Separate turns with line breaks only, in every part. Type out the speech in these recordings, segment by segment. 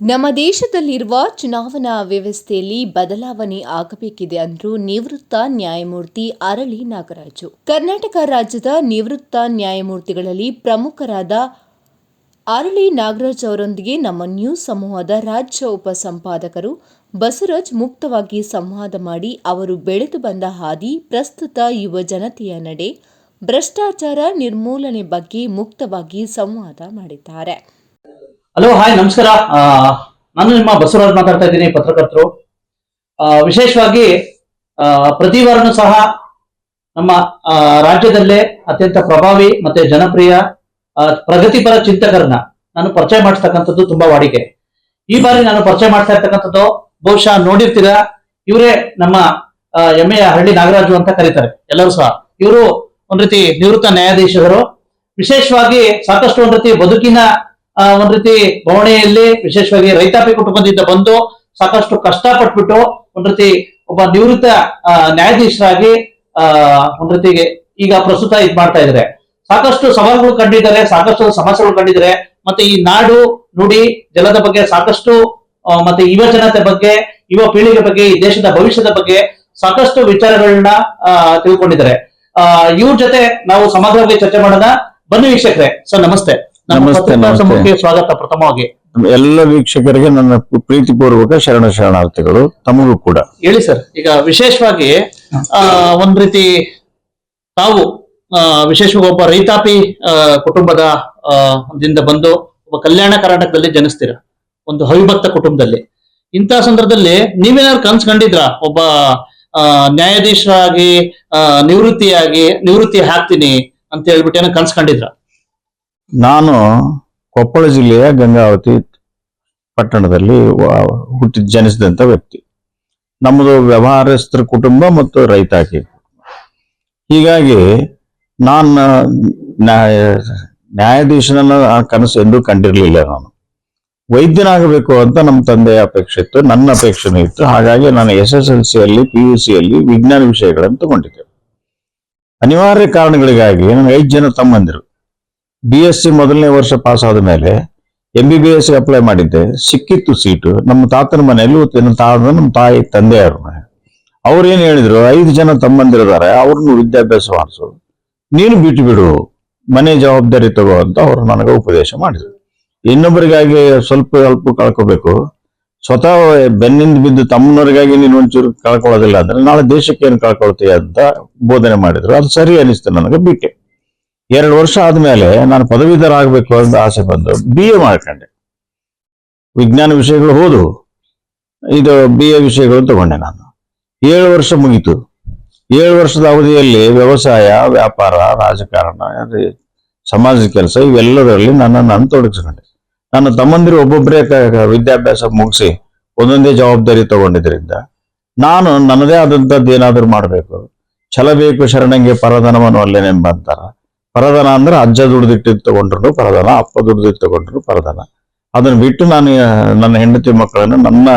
ನಮ್ಮ ದೇಶದಲ್ಲಿರುವ ಚುನಾವಣಾ ವ್ಯವಸ್ಥೆಯಲ್ಲಿ ಬದಲಾವಣೆ ಆಗಬೇಕಿದೆ ಅಂದ್ರು ನಿವೃತ್ತ ನ್ಯಾಯಮೂರ್ತಿ ಅರಳಿ ನಾಗರಾಜು. ಕರ್ನಾಟಕ ರಾಜ್ಯದ ನಿವೃತ್ತ ನ್ಯಾಯಮೂರ್ತಿಗಳಲ್ಲಿ ಪ್ರಮುಖರಾದ ಅರಳಿ ನಾಗರಾಜ್ ಅವರೊಂದಿಗೆ ನಮ್ಮ ನ್ಯೂಸ್ ಸಮೂಹದ ರಾಜ್ಯ ಉಪಸಂಪಾದಕರು ಬಸವರಾಜ್ ಮುಕ್ತವಾಗಿ ಸಂವಾದ ಮಾಡಿ ಅವರು ಬೆಳೆದು ಬಂದ ಹಾದಿ ಪ್ರಸ್ತುತ ಯುವ ಜನತೆಯ ನಡೆ ಭ್ರಷ್ಟಾಚಾರ ನಿರ್ಮೂಲನೆ ಬಗ್ಗೆ ಮುಕ್ತವಾಗಿ ಸಂವಾದ ಮಾಡಿದ್ದಾರೆ.
ಹಲೋ ಹಾಯ್ ನಮಸ್ಕಾರ. ನಾನು ನಿಮ್ಮ ಬಸವರಾಜ್ ಮಾತಾಡ್ತಾ ಇದ್ದೀನಿ, ಪತ್ರಕರ್ತರು. ವಿಶೇಷವಾಗಿ ಪ್ರತಿ ವಾರನೂ ಸಹ ನಮ್ಮ ರಾಜ್ಯದಲ್ಲೇ ಅತ್ಯಂತ ಪ್ರಭಾವಿ ಮತ್ತೆ ಜನಪ್ರಿಯ ಪ್ರಗತಿಪರ ಚಿಂತಕರನ್ನ ನಾನು ಪರಿಚಯ ಮಾಡಿಸ್ತಕ್ಕಂಥದ್ದು ತುಂಬಾ ವಾಡಿಕೆ. ಈ ಬಾರಿ ನಾನು ಪರಿಚಯ ಮಾಡ್ತಾ ಇರ್ತಕ್ಕಂಥದ್ದು, ಬಹುಶಃ ನೋಡಿರ್ತೀರಾ, ಇವರೇ ನಮ್ಮ ಎಮ್ಮೆಯ ಹಳ್ಳಿ ನಾಗರಾಜು ಅಂತ ಕರೀತಾರೆ, ಎಲ್ಲರೂ ಸಹ. ಇವರು ಒಂದ್ ರೀತಿ ನಿವೃತ್ತ ನ್ಯಾಯಾಧೀಶರು. ವಿಶೇಷವಾಗಿ ಸಾಕಷ್ಟು ಒಂದ್ ರೀತಿ ಬದುಕಿನ ಒಂದ್ ರೀತಿ ಬವಣೆಯಲ್ಲಿ ವಿಶೇಷವಾಗಿ ರೈತಾಪಿ ಕುಟುಂಬದಿಂದ ಬಂದು ಸಾಕಷ್ಟು ಕಷ್ಟಪಟ್ಬಿಟ್ಟು ಒಂದ್ ರೀತಿ ಒಬ್ಬ ನಿವೃತ್ತ ನ್ಯಾಯಾಧೀಶರಾಗಿ ಒಂದ್ ರೀತಿಗೆ ಈಗ ಪ್ರಸ್ತುತ ಇದ್ ಮಾಡ್ತಾ ಇದ್ದಾರೆ. ಸಾಕಷ್ಟು ಸವಾಲುಗಳು ಕಂಡಿದ್ದಾರೆ, ಸಾಕಷ್ಟು ಸಮಸ್ಯೆಗಳು ಕಂಡಿದ್ದಾರೆ. ಮತ್ತೆ ಈ ನಾಡು ನುಡಿ ಜಲದ ಬಗ್ಗೆ ಸಾಕಷ್ಟು ಮತ್ತೆ ಯುವ ಜನತೆ ಬಗ್ಗೆ, ಯುವ ಪೀಳಿಗೆ ಬಗ್ಗೆ, ಈ ದೇಶದ ಭವಿಷ್ಯದ ಬಗ್ಗೆ ಸಾಕಷ್ಟು ವಿಚಾರಗಳನ್ನ ತಿಳ್ಕೊಂಡಿದ್ದಾರೆ. ಇವ್ರ ಜೊತೆ ನಾವು ಸಮಗ್ರವಾಗಿ ಚರ್ಚೆ ಮಾಡೋಣ. ಬನ್ನಿ ವೀಕ್ಷಕರೇ. ಸರ್, ನಮಸ್ತೆ.
ನಮಸ್ತೆ, ನಮಸ್ತೆ.
ಸ್ವಾಗತ ಪ್ರಥಮವಾಗಿ.
ಎಲ್ಲ ವೀಕ್ಷಕರಿಗೆ ನನ್ನ ಪ್ರೀತಿಪೂರ್ವಕ ಶರಣ ಶರಣಾರ್ಥಿಗಳು ತಮಗೂ ಕೂಡ.
ಹೇಳಿ ಸರ್ ಈಗ ವಿಶೇಷವಾಗಿ ಒಂದ್ ರೀತಿ ತಾವು ವಿಶೇಷವಾಗಿ ಒಬ್ಬ ರೈತಾಪಿ ಕುಟುಂಬದ ದಿಂದ ಬಂದು ಒಬ್ಬ ಕಲ್ಯಾಣ ಕರ್ನಾಟಕದಲ್ಲಿ ಜನಿಸ್ತೀರ ಒಂದು ಅವಿಭಕ್ತ ಕುಟುಂಬದಲ್ಲಿ. ಇಂತಹ ಸಂದರ್ಭದಲ್ಲಿ ನೀವೇನಾದ್ರು ಕನ್ಸ್ ಕಂಡಿದ್ರ? ಒಬ್ಬ ನ್ಯಾಯಾಧೀಶರಾಗಿ ನಿವೃತ್ತಿಯಾಗಿ ನಿವೃತ್ತಿ ಹಾಕ್ತೀನಿ ಅಂತ ಹೇಳ್ಬಿಟ್ಟು ಏನೋ ಕನ್ಸ್ ಕಂಡಿದ್ರ?
ನಾನು ಕೊಪ್ಪಳ ಜಿಲ್ಲೆಯ ಗಂಗಾವತಿ ಪಟ್ಟಣದಲ್ಲಿ ಹುಟ್ಟಿ ಜನಿಸಿದಂಥ ವ್ಯಕ್ತಿ. ನಮ್ಮದು ವ್ಯವಹಾರಸ್ಥರ ಕುಟುಂಬ ಮತ್ತು ರೈತಾಕಿ ಹೀಗಾಗಿ ನಾನು ನ್ಯಾಯ- ನ್ಯಾಯಾಧೀಶನ ಕನಸು ಎಂದೂ ಕಂಡಿರಲಿಲ್ಲ ನಾನು. ವೈದ್ಯನಾಗಬೇಕು ಅಂತ ನಮ್ಮ ತಂದೆಯ ಅಪೇಕ್ಷೆ ಇತ್ತು, ನನ್ನ ಅಪೇಕ್ಷೆನೂ ಇತ್ತು. ಹಾಗಾಗಿ ನಾನು ಎಸ್ ಎಸ್ ಎಲ್ ಸಿಯಲ್ಲಿ ಪಿ ಯು ಸಿಯಲ್ಲಿ ವಿಜ್ಞಾನ ವಿಷಯಗಳನ್ನು ತಗೊಂಡಿದ್ದೆ. ಅನಿವಾರ್ಯ ಕಾರಣಗಳಿಗಾಗಿ ನನಗೆ ಐದು ಜನ ತಮ್ಮಂದಿರು. ಬಿ ಎಸ್ ಸಿ ಮೊದಲನೇ ವರ್ಷ ಪಾಸ್ ಆದ ಮೇಲೆ M B B S apply ಮಾಡಿದ್ದೆ. ಸಿಕ್ಕಿತ್ತು ಸೀಟು ನಮ್ಮ ತಾತನ ಮನೆಯಲ್ಲಿ ನನ್ನ ತಾತ ನಮ್ಮ ತಾಯಿ ತಂದೆಯವ್ರ. ಅವ್ರು ಏನು ಹೇಳಿದ್ರು? ಐದು ಜನ ತಮ್ಮಂದಿರಿದ್ದಾರೆ. ಅವ್ರನ್ನು ವಿದ್ಯಾಭ್ಯಾಸ ಮಾಡಿಸು. ನೀನು ಬಿಟ್ಟು ಬಿಡು. ಮನೆ ಜವಾಬ್ದಾರಿ ತಗೋ ಅಂತ ಅವರು ನನಗೆ ಉಪದೇಶ ಮಾಡಿದ್ರು. ಇನ್ನೊಬ್ಬರಿಗಾಗಿ ಸ್ವಲ್ಪ ಸ್ವಲ್ಪ ಕಳ್ಕೋಬೇಕು. ಸ್ವತಃ ಬೆನ್ನಿಂದ ಬಿದ್ದು ತಮ್ಮನವರಿಗಾಗಿ ನೀನು ಒಂಚೂರು ಕಳ್ಕೊಳ್ಳೋದಿಲ್ಲ ಅಂದ್ರೆ ನಾಳೆ ದೇಶಕ್ಕೆ ಏನು ಕಳ್ಕೊಳ್ತೀಯ ಅಂತ ಬೋಧನೆ ಮಾಡಿದ್ರು. ಅದು ಸರಿ ಅನಿಸ್ತು ನನಗೆ ಬಿಟ್ಟೆ ಎರಡು ವರ್ಷ ಆದಮೇಲೆ ನಾನು ಪದವೀಧರ ಆಗ್ಬೇಕು ಅಂತ ಆಸೆ ಬಂದು ಬಿ ಎ ಮಾಡ್ಕೊಂಡೆ. ವಿಜ್ಞಾನ ವಿಷಯಗಳು ಹೋದವು ಇದು ಬಿ ಎ ವಿಷಯಗಳು ತಗೊಂಡೆ ನಾನು. ಏಳು ವರ್ಷ ಮುಗೀತು. ಏಳು ವರ್ಷದ ಅವಧಿಯಲ್ಲಿ ವ್ಯವಸಾಯ, ವ್ಯಾಪಾರ, ರಾಜಕಾರಣ, ಅದೇ ಸಮಾಜ ಕೆಲಸ, ಇವೆಲ್ಲದರಲ್ಲಿ ನನ್ನನ್ನು ನಾನು ತೊಡಗಿಸ್ಕೊಂಡೆ. ನನ್ನ ತಮ್ಮಂದಿರು ಒಬ್ಬೊಬ್ಬರೇ ವಿದ್ಯಾಭ್ಯಾಸ ಮುಗಿಸಿ ಒಂದೊಂದೇ ಜವಾಬ್ದಾರಿ ತಗೊಂಡಿದ್ರಿಂದ ನಾನು ನನ್ನದೇ ಆದಂಥದ್ದು ಏನಾದರೂ ಮಾಡಬೇಕು. ಛಲ ಬೇಕು, ಶರಣಂಗೆ ಪರಧನವನ್ನು ಅಲ್ಲೇನೆಂಬ ಪರಧನ ಅಂದ್ರೆ ಅಜ್ಜ ದುಡ್ದಿಟ್ಟಿದ್ದು ತಗೊಂಡ್ರು ಪರದನ ಅಪ್ಪ ದುಡ್ದಿಟ್ಟು ತಗೊಂಡ್ರು ಪರದನ. ಅದನ್ನ ಬಿಟ್ಟು ನಾನು ನನ್ನ ಹೆಂಡತಿ ಮಕ್ಕಳನ್ನು ನನ್ನ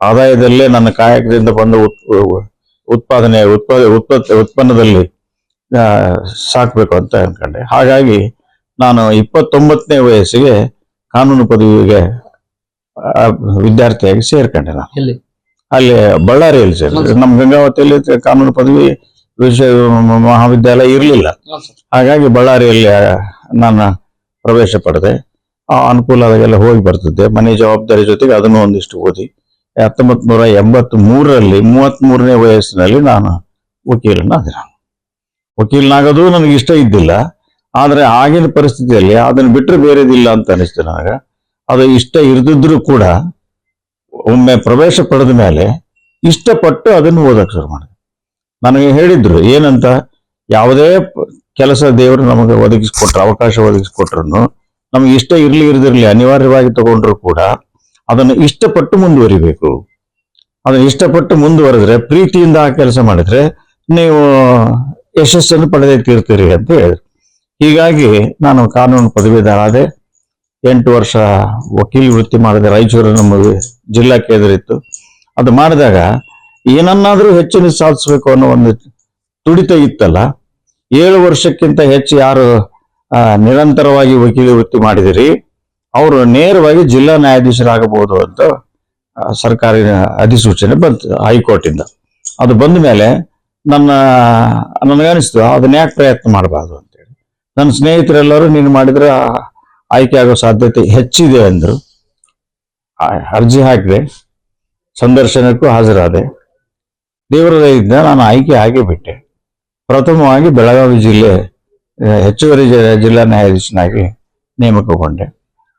ಆದಾಯದಲ್ಲೇ ನನ್ನ ಕಾಯಕದಿಂದ ಬಂದ ಉತ್- ಉತ್ಪಾದನೆ ಉತ್ಪಾದ ಉತ್ಪತ್ತಿ ಉತ್ಪನ್ನದಲ್ಲಿ ಸಾಕ್ಬೇಕು ಅಂತ ಅನ್ಕೊಂಡೆ. ಹಾಗಾಗಿ ನಾನು ಇಪ್ಪತ್ತೊಂಬತ್ತನೇ ವಯಸ್ಸಿಗೆ ಕಾನೂನು ಪದವಿಗೆ ವಿದ್ಯಾರ್ಥಿಯಾಗಿ ಸೇರ್ಕೊಂಡೆ ನಾನು. ಅಲ್ಲಿ ಬಳ್ಳಾರಿಯಲ್ಲಿ ಸೇರ್ ನಮ್ಮ ಗಂಗಾವತಿಯಲ್ಲಿ ಕಾನೂನು ಪದವಿ ವಿಷಯ ಮಹಾವಿದ್ಯಾಲಯ ಇರಲಿಲ್ಲ. ಹಾಗಾಗಿ ಬಳ್ಳಾರಿಯಲ್ಲಿ ನಾನು ಪ್ರವೇಶ ಪಡೆದೆ. ಆ ಅನುಕೂಲ ಆದಾಗೆಲ್ಲ ಹೋಗಿ ಬರ್ತಿದ್ದೆ. ಮನೆ ಜವಾಬ್ದಾರಿ ಜೊತೆಗೆ ಅದನ್ನು ಒಂದಿಷ್ಟು ಓದಿ ಹತ್ತೊಂಬತ್ ನೂರ ಎಂಬತ್ತ್ ಮೂರರಲ್ಲಿ ಮೂವತ್ತ್ ಮೂರನೇ ವಯಸ್ಸಿನಲ್ಲಿ ನಾನು ವಕೀಲನಾದೆ ನಾನು. ವಕೀಲನಾಗೋದು ನನಗೆ ಇಷ್ಟ ಇದ್ದಿಲ್ಲ. ಆದರೆ ಆಗಿನ ಪರಿಸ್ಥಿತಿಯಲ್ಲಿ ಅದನ್ನು ಬಿಟ್ಟರೆ ಬೇರೆದಿಲ್ಲ ಅಂತ ಅನಿಸ್ತು ನನಗೆ. ಅದು ಇಷ್ಟ ಇರದಿದ್ರು ಕೂಡ ಒಮ್ಮೆ ಪ್ರವೇಶ ಪಡೆದ ಮೇಲೆ ಇಷ್ಟಪಟ್ಟು ಅದನ್ನು ಓದಕ್ಕೆ ಶುರು ಮಾಡಿದೆ. ನನಗೆ ಹೇಳಿದ್ರು, ಏನಂತ? ಯಾವುದೇ ಕೆಲಸ ದೇವರು ನಮಗೆ ಒದಗಿಸ್ಕೊಟ್ರು, ಅವಕಾಶ ಒದಗಿಸ್ಕೊಟ್ರು ನಮಗೆ ಇಷ್ಟ ಇರಲಿ ಇರದಿರಲಿ, ಅನಿವಾರ್ಯವಾಗಿ ತಗೊಂಡ್ರು ಕೂಡ ಅದನ್ನು ಇಷ್ಟಪಟ್ಟು ಮುಂದುವರಿಬೇಕು. ಅದನ್ನು ಇಷ್ಟಪಟ್ಟು ಮುಂದುವರೆದ್ರೆ, ಪ್ರೀತಿಯಿಂದ ಆ ಕೆಲಸ ಮಾಡಿದ್ರೆ, ನೀವು ಯಶಸ್ಸನ್ನು ಪಡೆದೇ ತೀರ್ತೀರಿ ಅಂತ ಹೇಳಿದ್ರು. ಹೀಗಾಗಿ ನಾನು ಕಾನೂನು ಪದವೀಧರ ಆದೆ ಎಂಟು ವರ್ಷ ವಕೀಲ್ ವೃತ್ತಿ ಮಾಡಿದೆ ರಾಯಚೂರು ನಮ್ಮ ಜಿಲ್ಲಾ ಕೇಂದ್ರ ಇತ್ತು ಅದು ಮಾಡಿದಾಗ ಏನನ್ನಾದ್ರೂ ಹೆಚ್ಚಿನ ಸಾಧಿಸಬೇಕು ಅನ್ನೋ ಒಂದು ತುಡಿತ ಇತ್ತಲ್ಲ, ಏಳು ವರ್ಷಕ್ಕಿಂತ ಹೆಚ್ಚು ಯಾರು ನಿರಂತರವಾಗಿ ವಕೀಲ ವೃತ್ತಿ ಮಾಡಿದಿರಿ, ಅವರು ನೇರವಾಗಿ ಜಿಲ್ಲಾ ನ್ಯಾಯಾಧೀಶರಾಗಬಹುದು ಅಂತ ಸರ್ಕಾರಿ ಅಧಿಸೂಚನೆ ಬಂತು, ಹೈಕೋರ್ಟಿಂದ. ಅದು ಬಂದ ಮೇಲೆ ನನ್ನ ನನಗನಿಸ್ತು ಅದನ್ನ ಯಾಕೆ ಪ್ರಯತ್ನ ಮಾಡಬಾರ್ದು ಅಂತೇಳಿ. ನನ್ನ ಸ್ನೇಹಿತರೆಲ್ಲರೂ ನೀನು ಮಾಡಿದ್ರೆ ಆಯ್ಕೆ ಆಗೋ ಸಾಧ್ಯತೆ ಹೆಚ್ಚಿದೆ ಅಂದ್ರು. ಅರ್ಜಿ ಹಾಕಿದೆ, ಸಂದರ್ಶನಕ್ಕೂ ಹಾಜರಾದೆ. ದೇವರ ನಾನು ಆಯ್ಕೆ ಆಗೇ ಬಿಟ್ಟೆ ಪ್ರಥಮವಾಗಿ ಬೆಳಗಾವಿ ಜಿಲ್ಲೆ ಹೆಚ್ಚುವರಿ ಜಿಲ್ಲಾ ನ್ಯಾಯಾಧೀಶನಾಗಿ ನೇಮಕಗೊಂಡೆ.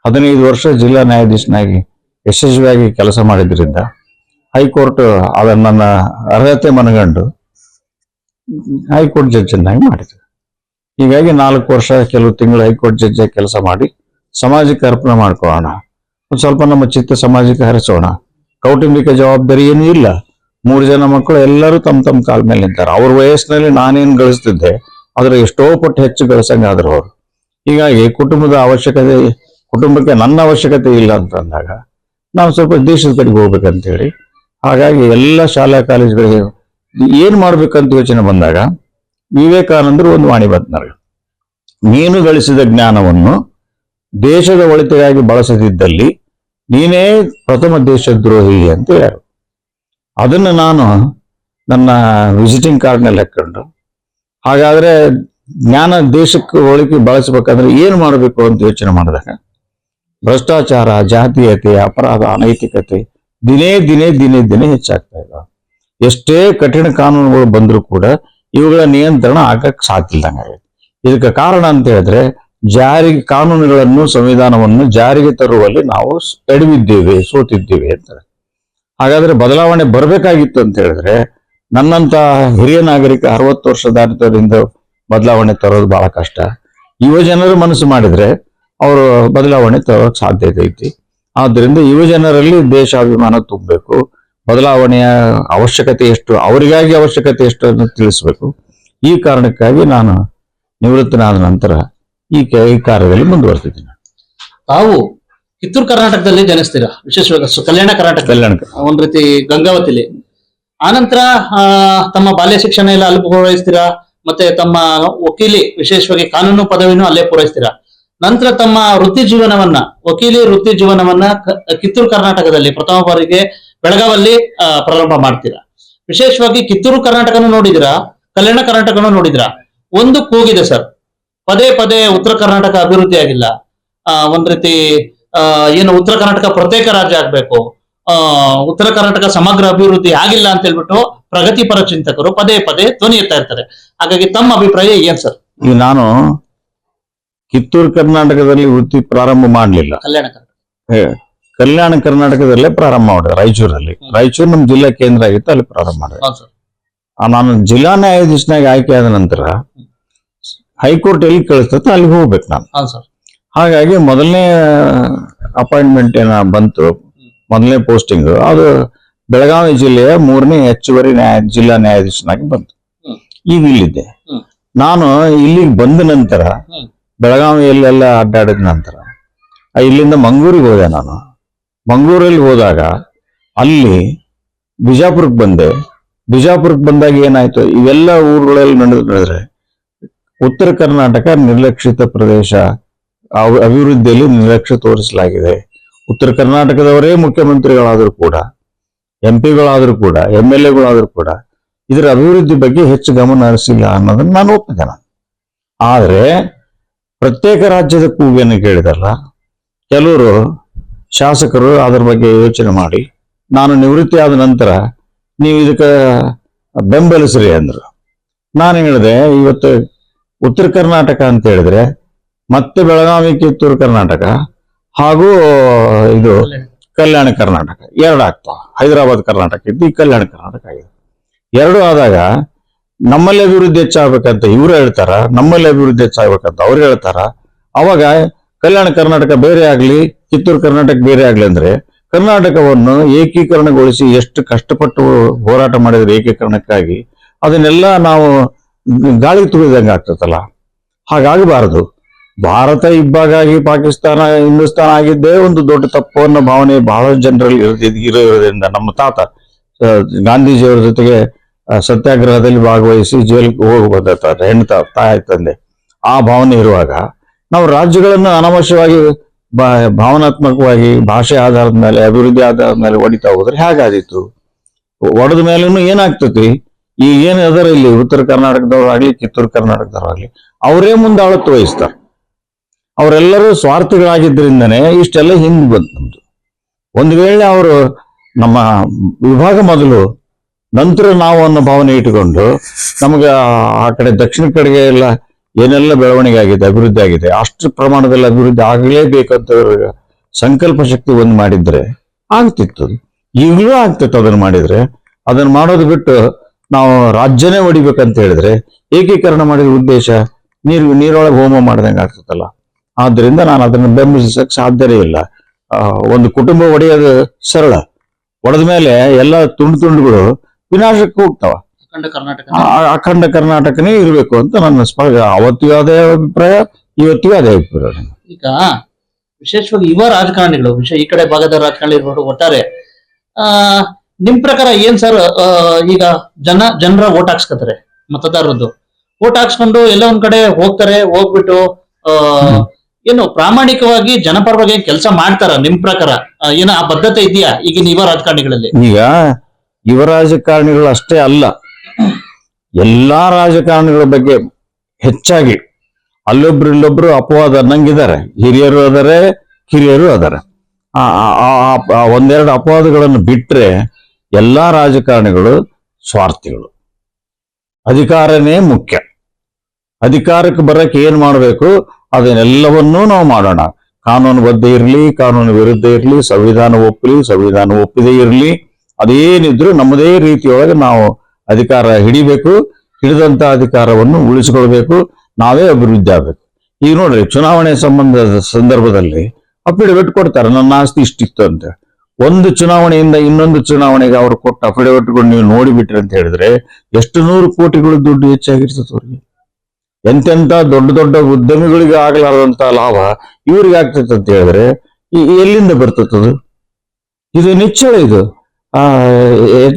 ಹದಿನೈದು ವರ್ಷ ಜಿಲ್ಲಾ ನ್ಯಾಯಾಧೀಶನಾಗಿ ಯಶಸ್ವಿಯಾಗಿ ಕೆಲಸ ಮಾಡಿದ್ರಿಂದ ಹೈಕೋರ್ಟ್ ಅದನ್ನ ನನ್ನ ಅರ್ಹತೆ ಮನಗಂಡು ಹೈಕೋರ್ಟ್ ಜಡ್ಜನ್ನಾಗಿ ಮಾಡಿದೆ. ಹೀಗಾಗಿ ನಾಲ್ಕು ವರ್ಷ, ಕೆಲವು ತಿಂಗಳು ಹೈಕೋರ್ಟ್ ಜಡ್ಜ್ ಕೆಲಸ ಮಾಡಿ ಸಮಾಜಕ್ಕೆ ಅರ್ಪಣೆ ಮಾಡ್ಕೊಳ್ಳೋಣ. ಒಂದು ಸ್ವಲ್ಪ ನಮ್ಮ ಚಿತ್ತ ಸಮಾಜಕ್ಕೆ ಹರಿಸೋಣ. ಕೌಟುಂಬಿಕ ಜವಾಬ್ದಾರಿ ಏನೂ ಇಲ್ಲ. ಮೂರು ಜನ ಮಕ್ಕಳು ಎಲ್ಲರೂ ತಮ್ಮ ತಮ್ಮ ಕಾಲ ಮೇಲೆ ನಿಂತಾರೆ. ಅವ್ರ ವಯಸ್ಸಿನಲ್ಲಿ ನಾನೇನು ಗಳಿಸ್ತಿದ್ದೆ, ಆದ್ರೆ ಎಷ್ಟೋ ಪಟ್ಟು ಹೆಚ್ಚು ಗಳಿಸಂಗಾದ್ರು ಅವರು. ಹೀಗಾಗಿ ಕುಟುಂಬದ ಅವಶ್ಯಕತೆ, ಕುಟುಂಬಕ್ಕೆ ನನ್ನ ಅವಶ್ಯಕತೆ ಇಲ್ಲ ಅಂತ ಅಂದಾಗ ನಾವು ಸ್ವಲ್ಪ ದೇಶದ ಕಡೆಗೆ ಹೋಗ್ಬೇಕಂತೇಳಿ. ಹಾಗಾಗಿ ಎಲ್ಲ ಶಾಲಾ ಕಾಲೇಜುಗಳಿಗೆ ಏನ್ ಮಾಡ್ಬೇಕಂತ ಯೋಚನೆ ಬಂದಾಗ ವಿವೇಕಾನಂದರು ಒಂದು ವಾಣಿ ನೀನು ಗಳಿಸಿದ ಜ್ಞಾನವನ್ನು ದೇಶದ ಒಳಿತಿಗಾಗಿ ಬಳಸದಿದ್ದಲ್ಲಿ ನೀನೇ ಪ್ರಥಮ ದೇಶದ್ರೋಹಿ ಅಂತ ಹೇಳು ಅದನ್ನ ನಾನು ನನ್ನ ವಿಸಿಟಿಂಗ್ ಕಾರ್ಡ್ನಲ್ಲಿ ಹಾಕೊಂಡು ಹಾಗಾದ್ರೆ ಜ್ಞಾನ ದೇಶಕ್ಕೆ ಒಳಗೆ ಬಳಸಬೇಕಂದ್ರೆ ಏನು ಮಾಡಬೇಕು ಅಂತ ಯೋಚನೆ ಮಾಡಿದಾಗ, ಭ್ರಷ್ಟಾಚಾರ, ಜಾತೀಯತೆ, ಅಪರಾಧ, ಅನೈತಿಕತೆ ದಿನೇ ದಿನೇ ದಿನೇ ದಿನೇ ಹೆಚ್ಚಾಗ್ತಾ ಇದ್ದಾವೆ ಎಷ್ಟೇ ಕಠಿಣ ಕಾನೂನುಗಳು ಬಂದರೂ ಕೂಡ ಇವುಗಳ ನಿಯಂತ್ರಣ ಆಗಕ್ಕೆ ಸಾಧ್ಯಲ್ದಂಗೆ ಇದಕ್ಕೆ ಕಾರಣ ಅಂತ ಹೇಳಿದ್ರೆ, ಜಾರಿಗೆ ಕಾನೂನುಗಳನ್ನು, ಸಂವಿಧಾನವನ್ನು ಜಾರಿಗೆ ತರುವಲ್ಲಿ ನಾವು ಎಡವಿದ್ದೇವೆ ಸೋತಿದ್ದೇವೆ ಅಂತಾರೆ. ಹಾಗಾದ್ರೆ ಬದಲಾವಣೆ ಬರಬೇಕಾಗಿತ್ತು ಅಂತ ಹೇಳಿದ್ರೆ ನನ್ನಂತ ಹಿರಿಯ ನಾಗರಿಕ ಅರವತ್ತು ವರ್ಷ ದಾಟಿದವರಿಂದ ಬದಲಾವಣೆ ತರೋದು ಬಹಳ ಕಷ್ಟ. ಯುವ ಜನರು ಮನಸ್ಸು ಮಾಡಿದ್ರೆ ಅವರು ಬದಲಾವಣೆ ತರೋಕ್ ಸಾಧ್ಯತೆ ಐತಿ. ಆದ್ರಿಂದ ಯುವ ಜನರಲ್ಲಿ ದೇಶಾಭಿಮಾನ ತುಂಬಬೇಕು. ಬದಲಾವಣೆಯ ಅವಶ್ಯಕತೆ ಎಷ್ಟು, ಅವರಿಗಾಗಿ ಅವಶ್ಯಕತೆ ಎಷ್ಟು ಅನ್ನೋದು ತಿಳಿಸ್ಬೇಕು. ಈ ಕಾರಣಕ್ಕಾಗಿ ನಾನು ನಿವೃತ್ತನಾದ ನಂತರ ಈ ಕಾರ್ಯದಲ್ಲಿ ಮುಂದುವರೆಸಿದ್ದೀನಿ.
ತಾವು ಕಿತ್ತೂರು ಕರ್ನಾಟಕದಲ್ಲಿ ಜನಿಸ್ತೀರಾ? ವಿಶೇಷವಾಗಿ ಸು- ಕಲ್ಯಾಣ ಕರ್ನಾಟಕ.
ಕಲ್ಯಾಣ
ಒಂದ್ ರೀತಿ ಗಂಗಾವತಿಲಿ. ಆನಂತರ ಆ, ತಮ್ಮ ಬಾಲ್ಯ ಶಿಕ್ಷಣ ಎಲ್ಲ ಅಲ್ಲಿ ಪೂರೈಸ್ತೀರಾ? ಮತ್ತೆ ತಮ್ಮ ವಕೀಲಿ ವಿಶೇಷವಾಗಿ ಕಾನೂನು ಪದವಿನೂ ಅಲ್ಲೇ ಪೂರೈಸ್ತೀರಾ? ನಂತರ ತಮ್ಮ ವೃತ್ತಿ ಜೀವನವನ್ನ ವಕೀಲಿ ವೃತ್ತಿ ಜೀವನವನ್ನ ಕ- ಕಿತ್ತೂರು ಕರ್ನಾಟಕದಲ್ಲಿ ಪ್ರಥಮ ಬಾರಿಗೆ ಬೆಳಗಾವಲ್ಲಿ ಆ, ಪ್ರಾರಂಭ ಮಾಡ್ತೀರಾ? ವಿಶೇಷವಾಗಿ ಕಿತ್ತೂರು ಕರ್ನಾಟಕನು ನೋಡಿದಿರಾ ಕಲ್ಯಾಣ ಕರ್ನಾಟಕನು ನೋಡಿದಿರಾ ಒಂದು ಕೂಗಿದೆ ಸರ್. ಪದೇ ಪದೇ ಉತ್ತರ ಕರ್ನಾಟಕ ಅಭಿವೃದ್ಧಿ ಆಗಿಲ್ಲ ಆ, ಒಂದ್ ರೀತಿ ಏನು ಉತ್ತರ ಕರ್ನಾಟಕ ಪ್ರತ್ಯೇಕ ರಾಜ್ಯ ಆಗ್ಬೇಕು ಆ, ಉತ್ತರ ಕರ್ನಾಟಕ ಸಮಗ್ರ ಅಭಿವೃದ್ಧಿ ಆಗಿಲ್ಲ ಅಂತ ಹೇಳ್ಬಿಟ್ಟು ಪ್ರಗತಿಪರ ಚಿಂತಕರು ಪದೇ ಪದೇ ಧ್ವನಿ ಎತ್ತಾ ಇರ್ತಾರೆ. ಹಾಗಾಗಿ ತಮ್ಮ ಅಭಿಪ್ರಾಯ ಏನ್ ಸರ್?
ಈಗ ನಾನು ಕಿತ್ತೂರು ಕರ್ನಾಟಕದಲ್ಲಿ ವೃತ್ತಿ ಪ್ರಾರಂಭ ಮಾಡಲಿಲ್ಲ.
ಕಲ್ಯಾಣ ಕರ್ನಾಟಕ.
ಕಲ್ಯಾಣ ಕರ್ನಾಟಕದಲ್ಲೇ ಪ್ರಾರಂಭ ಮಾಡಿದೆ ರಾಯಚೂರಲ್ಲಿ. ರಾಯಚೂರು ನಮ್ಮ ಜಿಲ್ಲಾ ಕೇಂದ್ರ ಆಗಿತ್ತು ಅಲ್ಲಿ ಪ್ರಾರಂಭ ಮಾಡಿದೆ.
ಹೌದು ಸರ್.
ಆ, ನಾನು ಜಿಲ್ಲಾ ನ್ಯಾಯಾಧೀಶನಾಗಿ ಆಯ್ಕೆ ಆದ ನಂತರ ಹೈಕೋರ್ಟ್ ಎಲ್ಲಿ ಕಳಿಸ್ತೈತೆ ಅಲ್ಲಿಗೆ ಹೋಗ್ಬೇಕು ನಾನು.
ಸರ್.
ಹಾಗಾಗಿ ಮೊದಲನೇ ಅಪಾಯಿಂಟ್ಮೆಂಟ್ ಏನ ಬಂತು ಮೊದಲನೇ ಪೋಸ್ಟಿಂಗ್ ಅದು ಬೆಳಗಾವಿ ಜಿಲ್ಲೆಯ ಮೂರನೇ ಹೆಚ್ಚುವರಿ ನ್ಯಾಯ ಜಿಲ್ಲಾ ನ್ಯಾಯಾಧೀಶನಾಗಿ ಬಂತು. ಈಗ ಇಲ್ಲಿದ್ದೆ. ನಾನು ಇಲ್ಲಿಗೆ ಬಂದ ನಂತರ
ಬೆಳಗಾವಿ
ಬೆಳಗಾವಿಯಲ್ಲೆಲ್ಲ ಅಡ್ಡಾಡಿದ ನಂತರ ಇಲ್ಲಿಂದ ಮಂಗಳೂರಿಗೆ ಹೋದೆ ನಾನು. ಮಂಗಳೂರಲ್ಲಿ ಹೋದಾಗ ಅಲ್ಲಿ ಬಿಜಾಪುರಕ್ಕೆ ಬಂದೆ. ಬಿಜಾಪುರಕ್ಕೆ ಬಂದಾಗ ಏನಾಯ್ತು ಇವೆಲ್ಲ ಊರುಗಳಲ್ಲಿ ನಡೆದು ನಡೆದ್ರೆ ಉತ್ತರ ಕರ್ನಾಟಕ ನಿರ್ಲಕ್ಷಿತ ಪ್ರದೇಶ ಅಭಿವೃದ್ಧಿಯಲ್ಲಿ ನಿರ್ಲಕ್ಷ್ಯ ತೋರಿಸಲಾಗಿದೆ. ಉತ್ತರ ಕರ್ನಾಟಕದವರೇ ಮುಖ್ಯಮಂತ್ರಿಗಳಾದರೂ ಕೂಡ, ಎಂ ಪಿಗಳಾದರೂ ಕೂಡ, ಎಂ ಎಲ್ ಎಗಳಾದರೂ ಕೂಡ ಇದರ ಅಭಿವೃದ್ಧಿ ಬಗ್ಗೆ ಹೆಚ್ಚು ಗಮನ ಹರಿಸಿಲ್ಲ ಅನ್ನೋದನ್ನ ನಾನು ಒಪ್ಪಿದ್ದೇನೆ ಆದರೆ ಪ್ರತ್ಯೇಕ ರಾಜ್ಯದ ಕೂಗನ್ನು ಕೇಳಿದಲ್ಲ, ಕೆಲವರು ಶಾಸಕರು ಅದರ ಬಗ್ಗೆ ಯೋಚನೆ ಮಾಡಿ, ನಾನು ನಿವೃತ್ತಿ ಆದ ನಂತರ ನೀವು ಇದಕ್ಕೆ ಬೆಂಬಲಿಸ್ರಿ ಅಂದರು. ನಾನು ಹೇಳಿದೆ, ಇವತ್ತು ಉತ್ತರ ಕರ್ನಾಟಕ ಅಂತ ಹೇಳಿದ್ರೆ ಮತ್ತೆ ಬೆಳಗಾವಿ, ಕಿತ್ತೂರು, ಕರ್ನಾಟಕ ಹಾಗೂ ಇದು ಕಲ್ಯಾಣ ಕರ್ನಾಟಕ. ಎರಡು ಆಗ್ತಾವ. ಹೈದರಾಬಾದ್, ಕರ್ನಾಟಕ ಇದ್ದು ಈ ಕಲ್ಯಾಣ ಕರ್ನಾಟಕ ಆಗಿದೆ. ಎರಡು ಆದಾಗ ನಮ್ಮಲ್ಲಿ ಅಭಿವೃದ್ಧಿ ಹೆಚ್ಚಾಗಬೇಕಂತ ಇವರು ಹೇಳ್ತಾರ, ನಮ್ಮಲ್ಲಿ ಅಭಿವೃದ್ಧಿ ಹೆಚ್ಚಾಗಬೇಕಂತ ಅವ್ರು ಹೇಳ್ತಾರ. ಅವಾಗ ಕಲ್ಯಾಣ ಕರ್ನಾಟಕ ಬೇರೆ ಆಗಲಿ, ಕಿತ್ತೂರು ಕರ್ನಾಟಕ ಬೇರೆ ಆಗ್ಲಿ ಅಂದ್ರೆ ಕರ್ನಾಟಕವನ್ನು ಏಕೀಕರಣಗೊಳಿಸಿ ಎಷ್ಟು ಕಷ್ಟಪಟ್ಟು ಹೋರಾಟ ಮಾಡಿದ್ರೆ ಏಕೀಕರಣಕ್ಕಾಗಿ ಅದನ್ನೆಲ್ಲ ನಾವು ಗಾಳಿ ತುಳಿದಂಗೆ ಆಗ್ತದಲ್ಲ. ಹಾಗಾಗಬಾರದು. ಭಾರತ ಇಬ್ಬಾಗಾಗಿ ಪಾಕಿಸ್ತಾನ ಹಿಂದೂಸ್ತಾನ ಆಗಿದ್ದೇ ಒಂದು ದೊಡ್ಡ ತಪ್ಪು ಅನ್ನೋ ಭಾವನೆ ಬಹಳ ಜನರಲ್ಲಿ ಇರೋದ್- ಇರೋದ್ರಿಂದ ನಮ್ಮ ತಾತ ಗಾಂಧೀಜಿಯವರ ಜೊತೆಗೆ ಸತ್ಯಾಗ್ರಹದಲ್ಲಿ ಭಾಗವಹಿಸಿ ಜೈಲಿಗೆ ಹೋಗಿ ಬಂದಿರ್ತಾರೆ ಹೆಣ್ಣು ತಾಯಿ, ತಂದೆ, ಆ ಭಾವನೆ ಇರುವಾಗ ನಾವು ರಾಜ್ಯಗಳನ್ನು ಅನಾವಶ್ಯವಾಗಿ ಭಾವನಾತ್ಮಕವಾಗಿ, ಭಾಷೆ ಆಧಾರದ ಮೇಲೆ, ಅಭಿವೃದ್ಧಿ ಆಧಾರದ ಮೇಲೆ ಹೊಡಿತಾ ಹೋದ್ರೆ ಹೇಗಾದೀತು? ಹೊಡೆದ ಮೇಲೂ ಏನಾಗ್ತತಿ? ಈಗ ಏನು ಅದರ ಇಲ್ಲಿ ಉತ್ತರ ಕರ್ನಾಟಕದವ್ರಾಗ್ಲಿ ಕಿತ್ತೂರು ಕರ್ನಾಟಕದವ್ರಾಗ್ಲಿ ಅವರೇ ಮುಂದಾಳತ್ವ ವಹಿಸ್ತಾರೆ. ಅವರೆಲ್ಲರೂ ಸ್ವಾರ್ಥಿಗಳಾಗಿದ್ದರಿಂದನೇ ಇಷ್ಟೆಲ್ಲ ಹಿಂದೆ ಬಂತು ನಮ್ದು. ಒಂದು ವೇಳೆ ಅವರು ನಮ್ಮ ವಿಭಾಗ ಮೊದಲು ನಂತರ ನಾವು ಅನ್ನೋ ಭಾವನೆ ಇಟ್ಟುಕೊಂಡು ನಮಗೆ ಆ ಕಡೆ ದಕ್ಷಿಣ ಕಡೆಗೆ ಎಲ್ಲ ಏನೆಲ್ಲ ಬೆಳವಣಿಗೆ ಆಗಿದೆ, ಅಭಿವೃದ್ಧಿ ಆಗಿದೆ, ಅಷ್ಟು ಪ್ರಮಾಣದಲ್ಲಿ ಅಭಿವೃದ್ಧಿ ಆಗಲೇಬೇಕಂತ ಅಂತ ಸಂಕಲ್ಪ ಶಕ್ತಿ ಒಂದು ಮಾಡಿದ್ರೆ ಆಗ್ತಿತ್ತು. ಈಗಲೂ ಆಗ್ತಿತ್ತು ಅದನ್ನ ಮಾಡಿದ್ರೆ. ಅದನ್ನು ಮಾಡೋದು ಬಿಟ್ಟು ನಾವು ರಾಜ್ಯನೇ ಹೊಡಿಬೇಕಂತ ಹೇಳಿದ್ರೆ ಏಕೀಕರಣ ಮಾಡಿದ ಉದ್ದೇಶ ನೀರು, ನೀರೊಳಗೆ ಹೋಮ ಮಾಡ್ದಂಗೆ ಆಗ್ತದಲ್ಲ. ಆದ್ರಿಂದ ನಾನು ಅದನ್ನು ಬೆಂಬಲಿಸಕ್ಕೆ ಸಾಧ್ಯವೇ ಇಲ್ಲ. ಒಂದು ಕುಟುಂಬ ಒಡೆಯೋದು ಸರಳ. ಒಡೆದ ಮೇಲೆ ಎಲ್ಲ ತುಂಡು ತುಂಡುಗಳು ವಿನಾಶಕ್ಕೆ ಹೋಗ್ತಾವ.
ಅಖಂಡ ಕರ್ನಾಟಕ.
ಅಖಂಡ ಕರ್ನಾಟಕನೇ ಇರಬೇಕು ಅಂತ ನನ್ನ ಸ್ಪರ್ಧೆ ಅವತ್ತಿಗೂ ಅದೇ ಅಭಿಪ್ರಾಯ ಇವತ್ತಿಗೂ ಅದೇ ಅಭಿಪ್ರಾಯ.
ಈಗ ವಿಶೇಷವಾಗಿ ಯುವ ರಾಜಕಾರಣಿಗಳು ವಿಶೇಷ ಈ ಕಡೆ ಭಾಗದ ರಾಜಕಾರಣಿ ಇರ್ಬೋದು ಒಟ್ಟಾರೆ ಆ ನಿಮ್ ಪ್ರಕಾರ ಏನ್ ಸರ್ ಈಗ ಜನ ಜನರ ಓಟ್ ಹಾಕ್ಸ್ಕೊತಾರೆ ಮತದಾರರದ್ದು? ಓಟ್ ಹಾಕ್ಸ್ಕೊಂಡು ಎಲ್ಲ ಒಂದ್ ಕಡೆ ಹೋಗ್ತಾರೆ ಹೋಗ್ಬಿಟ್ಟು. ಏನು ಪ್ರಾಮಾಣಿಕವಾಗಿ ಜನಪರವಾಗಿ ಕೆಲಸ ಮಾಡ್ತಾರ ನಿಮ್ ಪ್ರಕಾರ? ಏನ ಆ ಬದ್ಧತೆ ಇದೆಯಾ ಈಗಿನ ಯುವ ರಾಜಕಾರಣಿಗಳಲ್ಲಿ?
ಈಗ ಯುವ ರಾಜಕಾರಣಿಗಳು ಅಷ್ಟೇ ಅಲ್ಲ. ಎಲ್ಲಾ ರಾಜಕಾರಣಿಗಳ ಬಗ್ಗೆ ಹೆಚ್ಚಾಗಿ ಅಲ್ಲೊಬ್ರು ಇಲ್ಲೊಬ್ರು ಅಪವಾದ ಅನ್ನಂಗಿದ್ದಾರೆ. ಹಿರಿಯರು ಅದಾರೆ ಕಿರಿಯರು ಅದಾರೆ ಒಂದೆರಡು ಅಪವಾದಗಳನ್ನು ಬಿಟ್ರೆ ಎಲ್ಲಾ ರಾಜಕಾರಣಿಗಳು ಸ್ವಾರ್ಥಿಗಳು. ಅಧಿಕಾರನೇ ಮುಖ್ಯ. ಅಧಿಕಾರಕ್ಕೆ ಬರಕ್ಕೆ ಏನ್ ಮಾಡಬೇಕು? ಅದನ್ನೆಲ್ಲವನ್ನೂ ನಾವು ಮಾಡೋಣ. ಕಾನೂನು ಬದ್ಧ ಇರಲಿ, ಕಾನೂನು ವಿರುದ್ಧ ಇರಲಿ, ಸಂವಿಧಾನ ಒಪ್ಪಲಿ, ಸಂವಿಧಾನ ಒಪ್ಪದೇ ಇರಲಿ ಅದೇನಿದ್ರು ನಮ್ಮದೇ ರೀತಿಯೊಳಗೆ ನಾವು ಅಧಿಕಾರ ಹಿಡಿಬೇಕು, ಹಿಡಿದಂತ ಅಧಿಕಾರವನ್ನು ಉಳಿಸಿಕೊಳ್ಬೇಕು, ನಾವೇ ಅಭಿವೃದ್ಧಿ ಆಗ್ಬೇಕು. ಈಗ ನೋಡ್ರಿ, ಚುನಾವಣೆ ಸಂಬಂಧದ ಸಂದರ್ಭದಲ್ಲಿ ಅಫಿಡವಿಟ್ ಕೊಡ್ತಾರೆ, ನನ್ನ ಆಸ್ತಿ ಇಷ್ಟಿತ್ತು ಅಂತ. ಒಂದು ಚುನಾವಣೆಯಿಂದ ಇನ್ನೊಂದು ಚುನಾವಣೆಗೆ ಅವರು ಕೊಟ್ಟ ಅಫಿಡವಿಟ್ಗಳು ನೀವು ನೋಡಿಬಿಟ್ರಿ ಅಂತ ಹೇಳಿದ್ರೆ ಎಷ್ಟು ನೂರು ಕೋಟಿಗಳು ದುಡ್ಡು ಹೆಚ್ಚಾಗಿರ್ತದೆ ಅವ್ರಿಗೆ. ಎಂತೆಂತ ದೊಡ್ಡ ದೊಡ್ಡ ಉದ್ಯಮಿಗಳಿಗೆ ಆಗಲಾರದಂತ ಲಾಭ ಇವ್ರಿಗೆ ಆಗ್ತೈತೆ ಅಂತ ಹೇಳಿದ್ರೆ ಎಲ್ಲಿಂದ ಬರ್ತದದು ಇದು ನಿಚ್ಚಳ ಇದು. ಆ,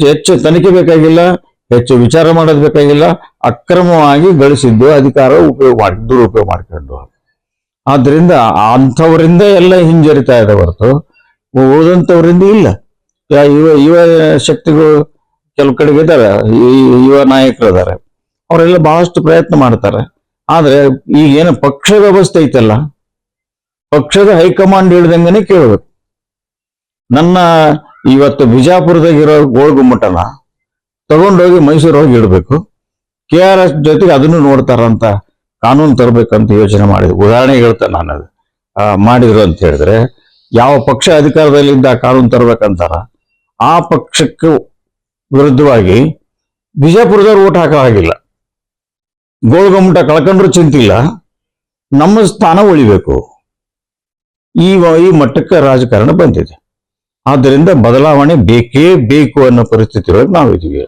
ಹೆಚ್ಚು ತನಿಖೆ ಬೇಕಾಗಿಲ್ಲ, ಹೆಚ್ಚು ವಿಚಾರ ಮಾಡೋದು ಬೇಕಾಗಿಲ್ಲ, ಅಕ್ರಮವಾಗಿ ಗಳಿಸಿದ್ದು ಅಧಿಕಾರ ಉಪಯೋಗ ಮಾಡಿ, ದುರುಪಯೋಗ ಮಾಡ್ಕೊಂಡು. ಆದ್ರಿಂದ ಅಂಥವರಿಂದ ಎಲ್ಲ ಹಿಂಜರಿತಾ ಇದೆ ಹೊರತು. ಉಳಿದಂಥವರಿಂದ ಇಲ್ಲ. ಯುವ ಯುವ ಶಕ್ತಿಗಳು ಕೆಲವು ಕಡೆಗೆ ಇದ್ದಾರೆ ಯುವ ನಾಯಕರು ಇದ್ದಾರೆ ಅವರೆಲ್ಲ ಬಹಳಷ್ಟು ಪ್ರಯತ್ನ ಮಾಡ್ತಾರೆ. ಆದ್ರೆ ಈಗ ಏನು ಪಕ್ಷ ವ್ಯವಸ್ಥೆ ಐತಲ್ಲ? ಪಕ್ಷದ ಹೈಕಮಾಂಡ್ ಹೇಳ್ದಂಗನೆ ಕೇಳಬೇಕು. ನನ್ನ ಇವತ್ತು ಬಿಜಾಪುರದಾಗಿರೋ ಗೋಳ್ಗುಮ್ಮಟನ ತಗೊಂಡೋಗಿ ಹೋಗಿ ಇಡಬೇಕು. ಕೆ ಆರ್ ಎಸ್ ಜೊತೆಗೆ ಅದನ್ನು ನೋಡ್ತಾರಂತ ಕಾನೂನು ತರಬೇಕಂತ ಯೋಚನೆ ಮಾಡಿದ್ರು. ಉದಾಹರಣೆ ಹೇಳ್ತೇನೆ ನಾನು ಅದು ಮಾಡಿದ್ರು ಅಂತ ಹೇಳಿದ್ರೆ, ಯಾವ ಪಕ್ಷ ಅಧಿಕಾರದಲ್ಲಿದ್ದ ಕಾನೂನು ತರಬೇಕಂತಾರ, ಆ ಪಕ್ಷಕ್ಕೆ ವಿರುದ್ಧವಾಗಿ ಬಿಜಾಪುರದವ್ರು ಓಟ್ ಹಾಕೋ ಹಾಗಿಲ್ಲ. ಗೋಳ್ಗುಮ್ಮಟ ಕಳ್ಕೊಂಡ್ರು ಚಿಂತಿಲ್ಲ. ನಮ್ಮ ಸ್ಥಾನ ಉಳಿಬೇಕು. ಈ ವಾಯಿ ಈ ಮಟ್ಟಕ್ಕೆ ರಾಜಕಾರಣ ಬಂದಿದೆ. ಆದ್ದರಿಂದ ಬದಲಾವಣೆ ಬೇಕೇ ಬೇಕು ಅನ್ನೋ ಪರಿಸ್ಥಿತಿ ಒಳಗೆ ನಾವಿದ್ದೀವಿ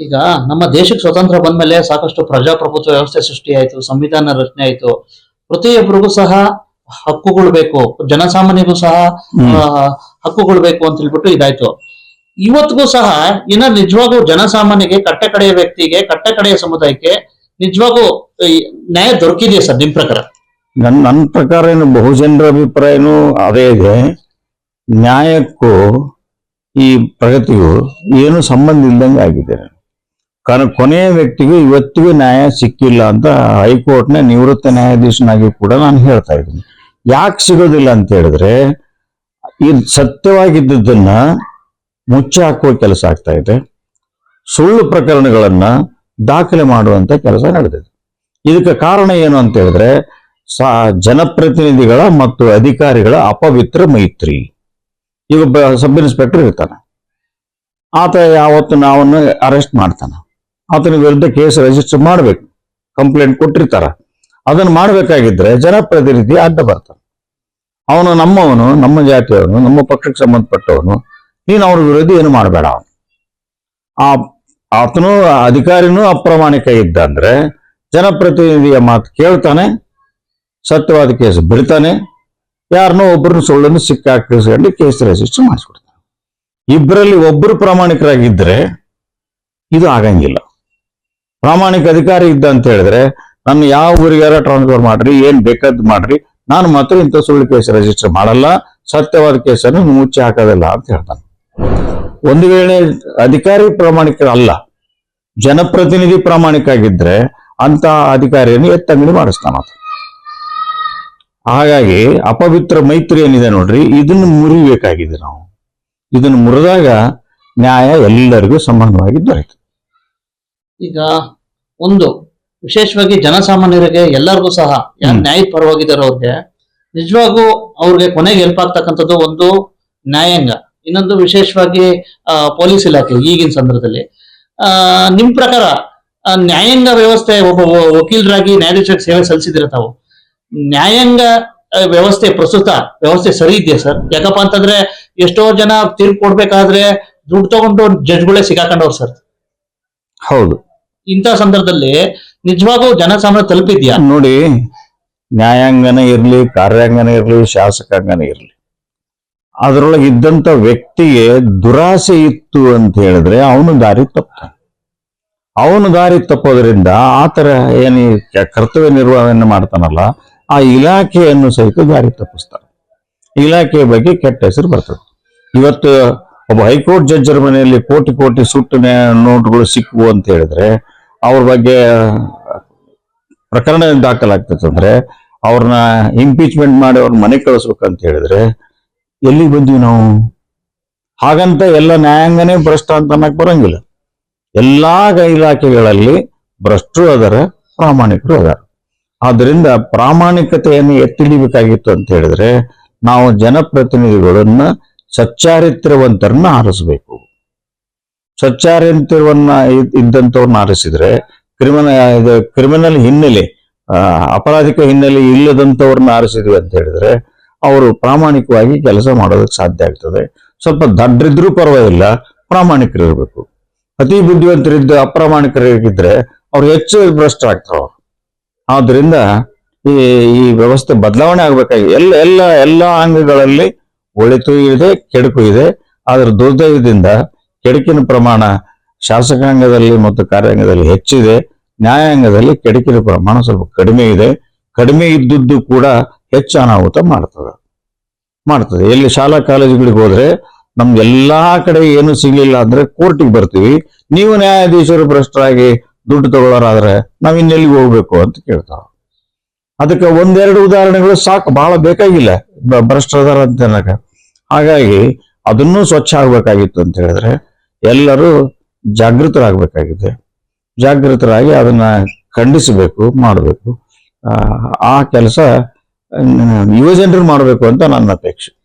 ಈಗ ನಮ್ಮ ದೇಶಕ್ಕೆ ಸ್ವತಂತ್ರ ಬಂದ್ಮೇಲೆ ಸಾಕಷ್ಟು ಪ್ರಜಾಪ್ರಭುತ್ವ ವ್ಯವಸ್ಥೆ ಸೃಷ್ಟಿ ಆಯ್ತು ಸಂವಿಧಾನ ರಚನೆ ಆಯಿತು. ಪ್ರತಿಯೊಬ್ಬರಿಗೂ ಸಹ ಹಕ್ಕುಗಳು ಬೇಕು. ಜನಸಾಮಾನ್ಯರಿಗೂ ಸಹ ಹಕ್ಕುಗಳು ಬೇಕು ಅಂತ ಹೇಳ್ಬಿಟ್ಟು ಇದಾಯ್ತು. ಇವತ್ತಿಗೂ ಸಹ ಇನ್ನ ನಿಜವಾಗೂ ಜನಸಾಮಾನ್ಯಗೆ ಕಟ್ಟೆ ಕಡೆಯ ವ್ಯಕ್ತಿಗೆ ಕಟ್ಟ ಕಡೆಯ ಸಮುದಾಯಕ್ಕೆ ನಿಜವಾಗೂ ನ್ಯಾಯ ದೊರಕಿದೆಯಾ ಸರ್ ನಿಮ್ ಪ್ರಕಾರ?
ನನ್ನ ನನ್ನ ಪ್ರಕಾರ ಏನು ಬಹುಜನರ ಅಭಿಪ್ರಾಯನೂ ಅದೇ ಇದೆ. ನ್ಯಾಯಕ್ಕೂ ಈ ಪ್ರಗತಿಗೂ ಏನು ಸಂಬಂಧ ಇಲ್ದಂಗೆ ಆಗಿದೆ. ಕಾರಣ ಕೊನೆಯ ವ್ಯಕ್ತಿಗೂ ಇವತ್ತಿಗೂ ನ್ಯಾಯ ಸಿಕ್ಕಿಲ್ಲ ಅಂತ ಹೈಕೋರ್ಟ್ನ ನಿವೃತ್ತ ನ್ಯಾಯಾಧೀಶನಾಗಿ ಕೂಡ ನಾನು ಹೇಳ್ತಾ ಇದ್ದೀನಿ. ಯಾಕೆ ಸಿಗೋದಿಲ್ಲ ಅಂತ ಹೇಳಿದ್ರೆ ಇದು ಸತ್ಯವಾಗಿದ್ದದನ್ನ ಮುಚ್ಚಿ ಹಾಕುವ ಕೆಲಸ ಆಗ್ತಾ ಇದೆ. ಸುಳ್ಳು ಪ್ರಕರಣಗಳನ್ನ ದಾಖಲೆ ಮಾಡುವಂತ ಕೆಲಸ ನಡೆದಿದೆ. ಇದಕ್ಕೆ ಕಾರಣ ಏನು ಅಂತ ಹೇಳಿದ್ರೆ, ಸಾ, ಜನಪ್ರತಿನಿಧಿಗಳ ಮತ್ತು ಅಧಿಕಾರಿಗಳ ಅಪವಿತ್ರ ಮೈತ್ರಿ. ಈಗ ಸಬ್ ಇನ್ಸ್ಪೆಕ್ಟರ್ ಇರ್ತಾನೆ. ಆತ ಯಾವತ್ತು ನಾವನ್ನು ಅರೆಸ್ಟ್ ಮಾಡ್ತಾನೆ. ಆತನ ವಿರುದ್ಧ ಕೇಸ್ ರಿಜಿಸ್ಟರ್ ಮಾಡ್ಬೇಕು. ಕಂಪ್ಲೇಂಟ್ ಕೊಟ್ಟಿರ್ತಾರ. ಅದನ್ನ ಮಾಡ್ಬೇಕಾಗಿದ್ರೆ ಜನಪ್ರತಿನಿಧಿ ಅಡ್ಡ ಬರ್ತಾನೆ. ಅವನು ನಮ್ಮವನು, ನಮ್ಮ ಜಾತಿಯವನು, ನಮ್ಮ ಪಕ್ಷಕ್ಕೆ ಸಂಬಂಧಪಟ್ಟವನು, ನೀನು ಅವನ ವಿರುದ್ಧ ಏನು ಮಾಡಬೇಡ ಆ ಆತನು ಅಧಿಕಾರಿನೂ ಅಪ್ರಾಮಾಣಿಕ ಇದ್ದ ಅಂದ್ರೆ ಜನಪ್ರತಿನಿಧಿಯ ಮಾತು ಕೇಳ್ತಾನೆ, ಸತ್ಯವಾದ ಕೇಸ್ ಬಿಡ್ತಾನೆ, ಯಾರನ್ನೋ ಒಬ್ಬರನ್ನ ಸುಳ್ಳನ್ನು ಸಿಕ್ಕಾಕಿಸ್ಕೊಂಡು ಕೇಸ್ ರಿಜಿಸ್ಟರ್ ಮಾಡಿಸ್ಕೊಡ್ತಾನೆ. ಇಬ್ಬರಲ್ಲಿ ಒಬ್ಬರು ಪ್ರಾಮಾಣಿಕರಾಗಿದ್ದರೆ ಇದು ಆಗಂಗಿಲ್ಲ. ಪ್ರಾಮಾಣಿಕ ಅಧಿಕಾರಿ ಇದ್ದ ಅಂತ ಹೇಳಿದ್ರೆ, ನನ್ನ ಯಾವ ಊರಿಗಾರ ಟ್ರಾನ್ಸ್ಫರ್ ಮಾಡ್ರಿ, ಏನ್ ಬೇಕಾದ್ ಮಾಡ್ರಿ, ನಾನು ಮಾತ್ರ ಇಂಥ ಸುಳ್ಳು ಕೇಸ್ ರಿಜಿಸ್ಟರ್ ಮಾಡಲ್ಲ, ಸತ್ಯವಾದ ಕೇಸನ್ನು ಮುಚ್ಚಿ ಹಾಕೋದಿಲ್ಲ ಅಂತ ಹೇಳ್ತಾನೆ. ಒಂದು ವೇಳೆ ಅಧಿಕಾರಿ ಪ್ರಾಮಾಣಿಕರಲ್ಲ ಜನಪ್ರತಿನಿಧಿ ಪ್ರಾಮಾಣಿಕ ಆಗಿದ್ರೆ ಅಂತ ಅಧಿಕಾರಿಯನ್ನು ಎತ್ತಂಗಡಿ ಮಾಡಿಸ್ತಾನ. ಹಾಗಾಗಿ ಅಪವಿತ್ರ ಮೈತ್ರಿ ಏನಿದೆ ನೋಡ್ರಿ ಇದನ್ನು ಮುರಿಬೇಕಾಗಿದೆ ನಾವು. ಇದನ್ನು ಮುರಿದಾಗ ನ್ಯಾಯ ಎಲ್ಲರಿಗೂ ಸಮಾನವಾಗಿ ದೊರೆಯುತ್ತೆ.
ಈಗ ಒಂದು ವಿಶೇಷವಾಗಿ ಜನಸಾಮಾನ್ಯರಿಗೆ ಎಲ್ಲರಿಗೂ ಸಹ
ನ್ಯಾಯ
ನ್ಯಾಯದ ಪರವಾಗಿದ್ದಾರೋ ಅವ್ರಿಗೆ ನಿಜವಾಗೂ ಅವ್ರಿಗೆ ಕೊನೆಗೆ ಹೆಲ್ಪ್ ಆಗ್ತಕ್ಕಂಥದ್ದು ಒಂದು ನ್ಯಾಯಾಂಗ. ಇನ್ನೊಂದು ವಿಶೇಷವಾಗಿ ಪೊಲೀಸ್ ಇಲಾಖೆ ಈಗಿನ ಸಂದರ್ಭದಲ್ಲಿ. ನಿಮ್ಮ ನಿಮ್ ಪ್ರಕಾರ ನ್ಯಾಯಾಂಗ ವ್ಯವಸ್ಥೆ ಒಬ್ಬ ವಕೀಲರಾಗಿ ನ್ಯಾಯಾಧೀಶರಿಗೆ ಸೇವೆ ಸಲ್ಲಿಸಿದಿರ ತಾವು ನ್ಯಾಯಾಂಗ ವ್ಯವಸ್ಥೆ ಪ್ರಸ್ತುತ ವ್ಯವಸ್ಥೆ ಸರಿ ಇದೆಯಾ ಸರ್? ಯಾಕಪ್ಪ ಅಂತಂದ್ರೆ ಎಷ್ಟೋ ಜನ ತೀರ್ಪು ಕೊಡ್ಬೇಕಾದ್ರೆ ದುಡ್ಡು ತಗೊಂಡು ಜಡ್ಜ್ಗಳೇ ಸಿಗಾಕೊಂಡವ್ರು ಸರ್.
ಹೌದು.
ಇಂಥ ಸಂದರ್ಭದಲ್ಲಿ ನಿಜವಾಗೂ ಜನಸಾಮಾನ್ಯ ತಲುಪಿದ್ಯಾ?
ನೋಡಿ ನ್ಯಾಯಾಂಗನೇ ಇರಲಿ ಕಾರ್ಯಾಂಗನೇ ಇರಲಿ ಶಾಸಕಾಂಗನೇ ಇರ್ಲಿ. ಅದರೊಳಗೆ ಇದ್ದಂತ ವ್ಯಕ್ತಿಗೆ ದುರಾಸೆ ಇತ್ತು ಅಂತ ಹೇಳಿದ್ರೆ ಅವನು ದಾರಿ ತಪ್ತಾನೆ. ಅವನು ದಾರಿ ತಪ್ಪೋದ್ರಿಂದ ಆತರ ಏನು ಕರ್ತವ್ಯ ನಿರ್ವಹಣೆ ಮಾಡ್ತಾನಲ್ಲ, ಆ ಇಲಾಖೆಯನ್ನು ಸಹಿತ ದಾರಿ ತಪ್ಪಿಸ್ತಾರೆ ಇಲಾಖೆಯ ಬಗ್ಗೆ ಕೆಟ್ಟ ಹೆಸರು ಬರ್ತದೆ. ಇವತ್ತು ಒಬ್ಬ ಹೈಕೋರ್ಟ್ ಜಡ್ಜರ್ ಮನೆಯಲ್ಲಿ ಕೋಟಿ ಕೋಟಿ ಸುಟ್ಟು ನೋಟುಗಳು ಸಿಕ್ಕುವು ಅಂತ ಹೇಳಿದ್ರೆ, ಅವ್ರ ಬಗ್ಗೆ ಪ್ರಕರಣ ದಾಖಲಾಗ್ತದೆ ಅಂದ್ರೆ ಅವ್ರನ್ನ ಇಂಪೀಚ್ಮೆಂಟ್ ಮಾಡಿ ಅವ್ರ ಮನೆ ಕಳಿಸ್ಬೇಕಂತ ಹೇಳಿದ್ರೆ ಎಲ್ಲಿ ಬಂದ್ವಿ ನಾವು? ಹಾಗಂತ ಎಲ್ಲ ನ್ಯಾಯಾಂಗನೇ ಭ್ರಷ್ಟ ಅಂತ ಅನ್ನಕ್ ಬರಂಗಿಲ್ಲ. ಎಲ್ಲಾ ಇಲಾಖೆಗಳಲ್ಲಿ ಭ್ರಷ್ಟರು ಅದರ, ಪ್ರಾಮಾಣಿಕರು ಅದಾರ. ಆದ್ರಿಂದ ಪ್ರಾಮಾಣಿಕತೆಯನ್ನು ಎತ್ತಿಡಿಬೇಕಾಗಿತ್ತು ಅಂತ ಹೇಳಿದ್ರೆ ನಾವು ಜನಪ್ರತಿನಿಧಿಗಳನ್ನ ಸಚ್ಚಾರಿತ್ರವಂತರನ್ನ ಆರಿಸಬೇಕು. ಸಚ್ಚಾರಿತ್ರವನ್ನ ಇದ್- ಇದ್ದಂಥವ್ರನ್ನ ಆರಿಸಿದ್ರೆ ಕ್ರಿಮಿನಲ್ ಇದು ಕ್ರಿಮಿನಲ್ ಹಿನ್ನೆಲೆ ಅಪರಾಧಿಕ ಹಿನ್ನೆಲೆ ಇಲ್ಲದಂಥವ್ರನ್ನ ಆರಿಸಿದ್ವಿ ಅಂತ ಹೇಳಿದ್ರೆ ಅವರು ಪ್ರಾಮಾಣಿಕವಾಗಿ ಕೆಲಸ ಮಾಡೋದಕ್ಕೆ ಸಾಧ್ಯ ಆಗ್ತದೆ. ಸ್ವಲ್ಪ ದಡ್ರಿದ್ರೂ ಪರವಾಗಿಲ್ಲ, ಪ್ರಾಮಾಣಿಕರಿರ್ಬೇಕು. ಅತಿ ಬುದ್ಧಿವಂತರಿದ್ದು ಅಪ್ರಾಮಾಣಿಕರಿಗಿದ್ರೆ ಅವ್ರು ಹೆಚ್ಚು ಭ್ರಷ್ಟ ಆಗ್ತಾವ ಆದ್ರಿಂದ ಈ ಈ ವ್ಯವಸ್ಥೆ ಬದಲಾವಣೆ ಆಗ್ಬೇಕಾಗಿ ಎಲ್ಲ ಎಲ್ಲ ಎಲ್ಲ ಅಂಗಗಳಲ್ಲಿ ಒಳಿತು ಇದೆ, ಕೆಡುಕು ಇದೆ. ಅದರ ದುರ್ದೈವದಿಂದ ಕೆಡುಕಿನ ಪ್ರಮಾಣ ಶಾಸಕಾಂಗದಲ್ಲಿ ಮತ್ತು ಕಾರ್ಯಾಂಗದಲ್ಲಿ ಹೆಚ್ಚಿದೆ. ನ್ಯಾಯಾಂಗದಲ್ಲಿ ಕೆಡುಕಿನ ಪ್ರಮಾಣ ಸ್ವಲ್ಪ ಕಡಿಮೆ ಇದೆ. ಕಡಿಮೆ ಇದ್ದದ್ದು ಕೂಡ ಹೆಚ್ಚು ಅನಾಹುತ ಮಾಡ್ತದೆ. ಮಾಡ್ತದೆ. ಎಲ್ಲಿ ಶಾಲಾ ಕಾಲೇಜುಗಳಿಗೆ ಹೋದ್ರೆ ನಮ್ಗೆಲ್ಲಾ ಕಡೆ ಏನು ಸಿಗ್ಲಿಲ್ಲ ಅಂದ್ರೆ ಕೋರ್ಟಿಗೆ ಬರ್ತೀವಿ. ನೀವು ನ್ಯಾಯಾಧೀಶರು ಭ್ರಷ್ಟರಾಗಿ ದುಡ್ಡು ತಗೊಳ್ಳೋರಾದ್ರೆ ನಾವ್ ಇನ್ನೆಲ್ಲಿಗೆ ಹೋಗ್ಬೇಕು ಅಂತ ಕೇಳ್ತಾವ ಅದಕ್ಕೆ ಒಂದೆರಡು ಉದಾಹರಣೆಗಳು ಸಾಕು. ಬಹಳ ಬೇಕಾಗಿಲ್ಲ. ಭ್ರಷ್ಟರದಾರ ಅಂತ ಹಾಗಾಗಿ ಅದನ್ನು ಸ್ವಚ್ಛ ಆಗ್ಬೇಕಾಗಿತ್ತು ಅಂತ ಹೇಳಿದ್ರೆ ಎಲ್ಲರೂ ಜಾಗೃತರಾಗಬೇಕಾಗಿದೆ. ಜಾಗೃತರಾಗಿ ಅದನ್ನ ಖಂಡಿಸಬೇಕು, ಮಾಡಬೇಕು. ಆ ಕೆಲಸ ಯುವಜನರು ಮಾಡಬೇಕು ಅಂತ ನನ್ನ ಅಪೇಕ್ಷೆ.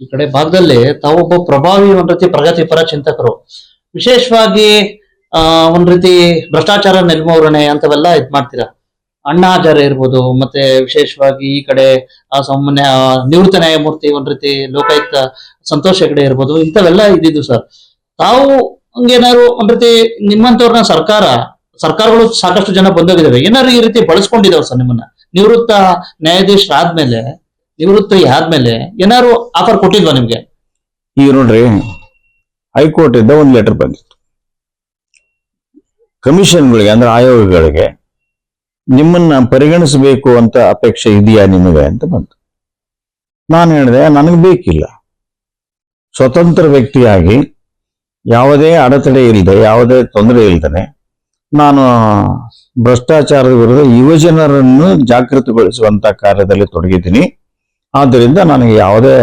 ಈ ಕಡೆ ಭಾಗದಲ್ಲಿ ತಾವೊಬ್ಬ ಪ್ರಭಾವಿ ಒಂದ್ ರೀತಿ ಪ್ರಗತಿಪರ ಚಿಂತಕರು. ವಿಶೇಷವಾಗಿ, ಆ, ಒಂದ್ ರೀತಿ ಭ್ರಷ್ಟಾಚಾರ ನಿರ್ಮೂಲನೆ ಅಂತವೆಲ್ಲ ಇದ್ ಮಾಡ್ತೀರಾ? ಅಣ್ಣಾಚಾರ್ಯ ಹಜಾರೆ ಇರ್ಬೋದು, ಮತ್ತೆ ವಿಶೇಷವಾಗಿ ಈ ಕಡೆ, ಆ, ಸಾಮಾನ್ಯ ನಿವೃತ್ತ ನ್ಯಾಯಮೂರ್ತಿ ಒಂದ್ ರೀತಿ ಲೋಕಾಯುಕ್ತ ಸಂತೋಷ ಹೆಗಡೆ ಇರ್ಬೋದು, ಇಂಥವೆಲ್ಲ ಇದ್ದಿದ್ದು ಸರ್. ತಾವು ಹಂಗೇನಾದ್ರು ಒಂದ್ ರೀತಿ ನಿಮ್ಮಂತವ್ರನ್ನ ಸರ್ಕಾರ, ಸರ್ಕಾರಗಳು ಸಾಕಷ್ಟು ಜನ ಬಂದೋಗಿದ್ದಾವೆ ಏನಾದ್ರು ಈ ರೀತಿ ಬಳಸ್ಕೊಂಡಿದಾವೆ ಸರ್ ನಿಮ್ಮನ್ನ? ನಿವೃತ್ತ ನ್ಯಾಯಾಧೀಶರಾದ್ಮೇಲೆ ನಿವೃತ್ತಿ ಆದ್ಮೇಲೆ ಏನಾದ್ರು ಆಫರ್ ಕೊಟ್ಟಿದ್ವಾ ನಿಮ್ಗೆ?
ಈಗ ನೋಡ್ರಿ, ಹೈಕೋರ್ಟ್ ಇಂದ ಒಂದು ಲೆಟರ್ ಬಂದಿತ್ತು. ಕಮಿಷನ್ಗಳಿಗೆ ಅಂದ್ರೆ ಆಯೋಗಗಳಿಗೆ ನಿಮ್ಮನ್ನ ಪರಿಗಣಿಸಬೇಕು ಅಂತ ಅಪೇಕ್ಷೆ ಇದೆಯಾ ನಿಮಗೆ ಅಂತ ಬಂತು. ನಾನು ಹೇಳಿದೆ, ನನಗೆ ಬೇಕಿಲ್ಲ. ಸ್ವತಂತ್ರ ವ್ಯಕ್ತಿಯಾಗಿ ಯಾವುದೇ ಅಡೆತಡೆ ಇಲ್ಲದೆ ಯಾವುದೇ ತೊಂದರೆ ಇಲ್ದೇನೆ ನಾನು ಭ್ರಷ್ಟಾಚಾರದ ವಿರುದ್ಧ ಯುವಜನರನ್ನು ಜಾಗೃತಿಗೊಳಿಸುವಂತ ಕಾರ್ಯದಲ್ಲಿ ತೊಡಗಿದ್ದೀನಿ. ಆದ್ದರಿಂದ ನನಗೆ ಯಾವುದೇ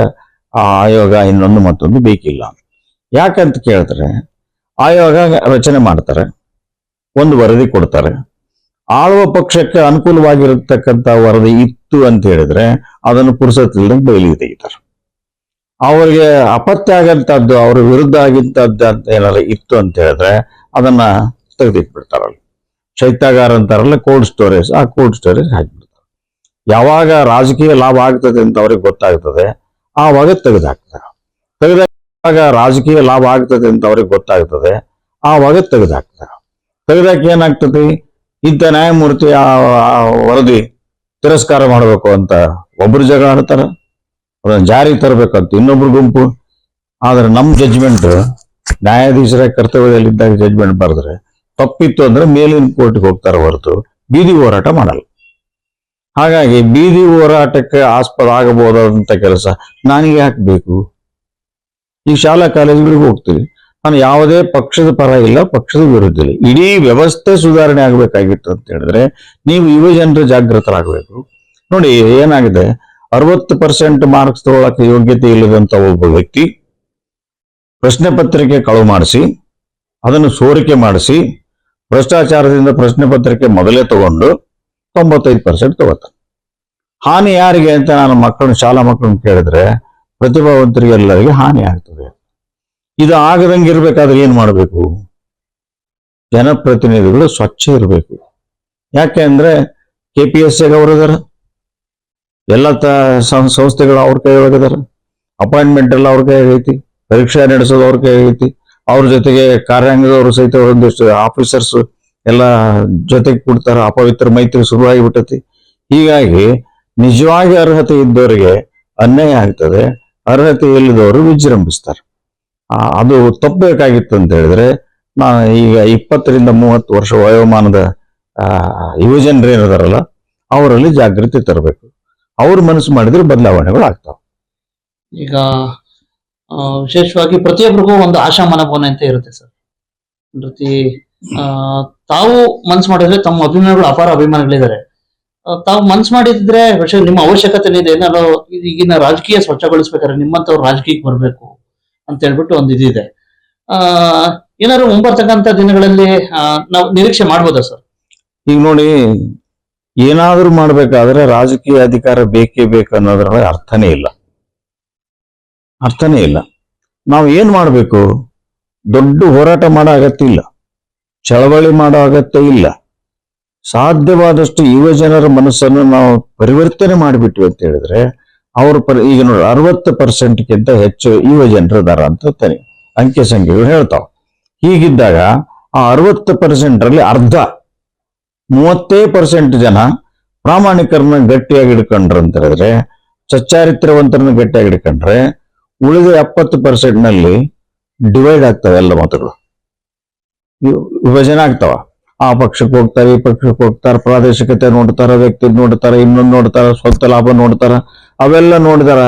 ಆಯೋಗ ಇನ್ನೊಂದು ಮತ್ತೊಂದು ಬೇಕಿಲ್ಲ. ಯಾಕಂತ ಕೇಳಿದ್ರೆ, ಆಯೋಗ ರಚನೆ ಮಾಡ್ತಾರೆ, ಒಂದು ವರದಿ ಕೊಡ್ತಾರೆ. ಆಳುವ ಪಕ್ಷಕ್ಕೆ ಅನುಕೂಲವಾಗಿರತಕ್ಕಂಥ ವರದಿ ಇತ್ತು ಅಂತ ಹೇಳಿದ್ರೆ, ಅದನ್ನು ಪುರುಸತ್ತಿಲ್ಲದೆ ಬಯಲಿಗೆ ತೆಗಿತಾರೆ. ಅವರಿಗೆ ಅಪತ್ಯ ಆಗಂತದ್ದು ಅವ್ರ ವಿರುದ್ಧ ಆಗಿಂತದ್ದು ಅಂತ ಏನಾರ ಇತ್ತು ಅಂತ ಹೇಳಿದ್ರೆ, ಅದನ್ನ ತೆಗೆದಿಟ್ಬಿಡ್ತಾರಲ್ಲ. ಶೈತ್ಯಾಗಾರ ಅಂತಾರಲ್ಲ ಕೋಲ್ಡ್ ಸ್ಟೋರೇಜ್ ಆ ಕೋಲ್ಡ್ ಸ್ಟೋರೇಜ್ ಹಾಕಿಬಿಡ್ತಾರೆ. ಯಾವಾಗ ರಾಜಕೀಯ ಲಾಭ ಆಗ್ತದೆ ಅಂತ ಅವ್ರಿಗೆ ಗೊತ್ತಾಗ್ತದೆ, ಆವಾಗ ತೆಗೆದಾಕ್ತಾರೆ. ತೆಗೆದಾಗ ರಾಜಕೀಯ ಲಾಭ ಆಗ್ತದೆ ಅಂತ ಅವ್ರಿಗೆ ಗೊತ್ತಾಗ್ತದೆ, ಆವಾಗ ತೆಗೆದಾಕ್ತಾರೆ. ತೆಗೆದಾಕ ಏನಾಗ್ತದೆ? ಇಂಥ ನ್ಯಾಯಮೂರ್ತಿ ಆ ವರದಿ ತಿರಸ್ಕಾರ ಮಾಡಬೇಕು ಅಂತ ಒಬ್ರು ಜಗಳ ಆಡ್ತಾರ, ಅದನ್ನ ಜಾರಿ ತರಬೇಕಂತ ಇನ್ನೊಬ್ರು ಗುಂಪು. ಆದ್ರೆ ನಮ್ಮ ಜಜ್ಮೆಂಟ್ ನ್ಯಾಯಾಧೀಶರ ಕರ್ತವ್ಯದಲ್ಲಿದ್ದಾಗ ಜಡ್ಜ್ಮೆಂಟ್ ಬರೆದ್ರೆ ತಪ್ಪಿತ್ತು ಅಂದ್ರೆ ಮೇಲಿನ ಕೋರ್ಟ್ಗೆ ಹೋಗ್ತಾರೆ ಹೊರತು. ಬೀದಿ ಹೋರಾಟ ಮಾಡಲ್ಲ. ಹಾಗಾಗಿ ಬೀದಿ ಹೋರಾಟಕ್ಕೆ ಆಸ್ಪದ ಆಗಬಹುದಾದಂಥ ಕೆಲಸ ನನಗೆ ಬೇಕು? ಈ ಶಾಲಾ ಕಾಲೇಜುಗಳಿಗೆ ಹೋಗ್ತೀವಿ. ನಾನು ಯಾವುದೇ ಪಕ್ಷದ ಪರ ಇಲ್ಲ, ಪಕ್ಷದ ವಿರುದ್ಧ ಇಲ್ಲ. ಇಡೀ ವ್ಯವಸ್ಥೆ ಸುಧಾರಣೆ ಆಗಬೇಕಾಗಿತ್ತು ಅಂತ ಹೇಳಿದ್ರೆ ನೀವು ಯುವ ಜನರು ಜಾಗೃತರಾಗಬೇಕು. ನೋಡಿ, ಏನಾಗಿದೆ? ಅರವತ್ತು ಪರ್ಸೆಂಟ್ ಮಾರ್ಕ್ಸ್ ತಗೊಳಕ್ಕೆ ಯೋಗ್ಯತೆ ಇಲ್ಲದಂತ ಒಬ್ಬ ವ್ಯಕ್ತಿ ಪ್ರಶ್ನೆ ಪತ್ರಿಕೆ ಕಳುವು ಮಾಡಿಸಿ, ಅದನ್ನು ಸೋರಿಕೆ ಮಾಡಿಸಿ ಭ್ರಷ್ಟಾಚಾರದಿಂದ ಪ್ರಶ್ನೆ ಪತ್ರಿಕೆ ಮೊದಲೇ ತಗೊಂಡು ತೊಂಬತ್ತೈದು ಪರ್ಸೆಂಟ್ ತಗೋತಾನೆ ಹಾನಿ ಯಾರಿಗೆ ಅಂತ ನಾನು ಮಕ್ಕಳನ್ನ, ಶಾಲಾ ಮಕ್ಕಳನ್ನ ಕೇಳಿದ್ರೆ ಪ್ರತಿಭಾವಂತರಿಗೆ ಎಲ್ಲರಿಗೆ ಹಾನಿ ಆಗ್ತದೆ. ಇದು ಆಗದಂಗೆ ಇರಬೇಕಾದ್ರೆ ಏನ್ ಮಾಡಬೇಕು? ಜನಪ್ರತಿನಿಧಿಗಳು ಸ್ವಚ್ಛ ಇರಬೇಕು. ಯಾಕೆ ಅಂದ್ರೆ ಕೆ ಪಿ ಎಸ್ ಅವರು ಇದಾರ. ಎಲ್ಲ ತ ಸಂಸ್ಥೆಗಳು ಅವ್ರ ಕೈಯೊಳಗಿದಾರ ಅಪಾಯಿಂಟ್ಮೆಂಟ್ ಎಲ್ಲ ಅವ್ರ ಕೈ ಐತಿ. ಪರೀಕ್ಷೆ ನಡೆಸೋದು ಅವ್ರ ಕೈ ಐತಿ. ಅವ್ರ ಜೊತೆಗೆ ಕಾರ್ಯಾಂಗದವರು ಸಹಿತ ಒಂದಿಷ್ಟು ಆಫೀಸರ್ಸ್ ಎಲ್ಲ ಜೊತೆಗೆ ಕೊಡ್ತಾರ, ಅಪವಿತ್ರ ಮೈತ್ರಿ ಶುರುವಾಗಿಬಿಟ್ಟತಿ. ಹೀಗಾಗಿ ನಿಜವಾಗಿ ಅರ್ಹತೆ ಇದ್ದವರಿಗೆ ಅನ್ಯಾಯ ಆಗ್ತದೆ. ಅರ್ಹತೆ ಇಲ್ಲದವರು ವಿಜೃಂಭಿಸ್ತಾರೆ. ಅದು ತಪ್ಪಬೇಕಾಗಿತ್ತು ಅಂತ ಹೇಳಿದ್ರೆ ನಾನು ಈಗ ಇಪ್ಪತ್ತರಿಂದ ಮೂವತ್ತು ವರ್ಷ ವಯೋಮಾನದ ಯುವಜನರು ಏನಿದಾರಲ್ಲ, ಅವರಲ್ಲಿ ಜಾಗೃತಿ ತರಬೇಕು. ಅವ್ರ ಮನಸ್ಸು ಮಾಡಿದ್ರೆ ಬದಲಾವಣೆಗಳು ಆಗ್ತಾವ.
ಈಗ ವಿಶೇಷವಾಗಿ ಪ್ರತಿಯೊಬ್ಬರಿಗೂ ಒಂದು ಆಶಾ ಮನೋಭಾವನೆ ಅಂತ ಇರುತ್ತೆ ಸರ್. ಪ್ರತಿ ತಾವು ಮನ್ಸು ಮಾಡಿದ್ರೆ ತಮ್ಮ ಅಭಿಮಾನಿಗಳು ಅಪಾರ ಅಭಿಮಾನಿಗಳಿದ್ದಾರೆ. ತಾವು ಮನ್ಸು ಮಾಡಿದ್ರೆ ವಿಷಯ ನಿಮ್ಮ ಅವಶ್ಯಕತೆ ಇದೆ, ಏನಾದ್ರು ಈಗಿನ ರಾಜಕೀಯ ಸ್ವಚ್ಛಗೊಳಿಸ್ಬೇಕಾದ್ರೆ ನಿಮ್ಮಂತವ್ರು ರಾಜಕೀಯಕ್ಕೆ ಬರಬೇಕು ಅಂತ ಹೇಳ್ಬಿಟ್ಟು ಒಂದು ಇದಿದೆ ಆ, ಏನಾದ್ರು ಮುಂಬರ್ತಕ್ಕಂಥ ದಿನಗಳಲ್ಲಿ ನಾವು ನಿರೀಕ್ಷೆ ಮಾಡ್ಬೋದಾ ಸರ್?
ಈಗ ನೋಡಿ, ಏನಾದ್ರೂ ಮಾಡ್ಬೇಕಾದ್ರೆ ರಾಜಕೀಯ ಅಧಿಕಾರ ಬೇಕೇ ಬೇಕು ಅನ್ನೋದ್ರಲ್ಲಿ ಅರ್ಥನೇ ಇಲ್ಲ. ಅರ್ಥನೇ ಇಲ್ಲ. ನಾವು ಏನ್ ಮಾಡಬೇಕು? ದೊಡ್ಡ ಹೋರಾಟ ಮಾಡೋ ಅಗತ್ಯ ಇಲ್ಲ. ಚಳವಳಿ ಮಾಡೋ ಅಗತ್ಯ ಇಲ್ಲ. ಸಾಧ್ಯವಾದಷ್ಟು ಯುವ ಜನರ ಮನಸ್ಸನ್ನು ನಾವು ಪರಿವರ್ತನೆ ಮಾಡಿಬಿಟ್ವಿ ಅಂತ ಹೇಳಿದ್ರೆ, ಅವರು ಪರಿ ಈಗ ನೋಡಿ, ಅರವತ್ತು ಪರ್ಸೆಂಟ್ಗಿಂತ ಹೆಚ್ಚು ಯುವ ಜನರ ದರ ಅಂತ ತನಿ. ಅಂಕೆ ಸಂಖ್ಯೆಗಳು ಹೇಳ್ತಾವ. ಹೀಗಿದ್ದಾಗ ಆ ಅರವತ್ತು ಪರ್ಸೆಂಟ್ ರಲ್ಲಿ ಅರ್ಧ, ಮೂವತ್ತೇ ಪರ್ಸೆಂಟ್ ಜನ ಪ್ರಾಮಾಣಿಕರನ್ನ ಗಟ್ಟಿಯಾಗಿ ಹಿಡ್ಕೊಂಡ್ರು ಅಂತ ಹೇಳಿದ್ರೆ, ಸಚ್ಚಾರಿತ್ರವಂತರನ್ನ ಗಟ್ಟಿಯಾಗಿ ಹಿಡ್ಕೊಂಡ್ರೆ ಉಳಿದ ಎಪ್ಪತ್ತು ಪರ್ಸೆಂಟ್ನಲ್ಲಿ ಡಿವೈಡ್ ಆಗ್ತವೆ ಎಲ್ಲ ಮತಗಳು. ವಿಭಜನೆ ಆಗ್ತಾವ. ಆ ಪಕ್ಷಕ್ಕೆ ಹೋಗ್ತಾರೆ, ಈ ಪಕ್ಷಕ್ಕೆ ಹೋಗ್ತಾರೆ, ಪ್ರಾದೇಶಿಕತೆ ನೋಡ್ತಾರ, ವ್ಯಕ್ತಿ ನೋಡ್ತಾರ, ಇನ್ನೊಂದು ನೋಡ್ತಾರ ಸ್ವಂತ ಲಾಭ ನೋಡ್ತಾರ, ಅವೆಲ್ಲ ನೋಡಿದಾರ,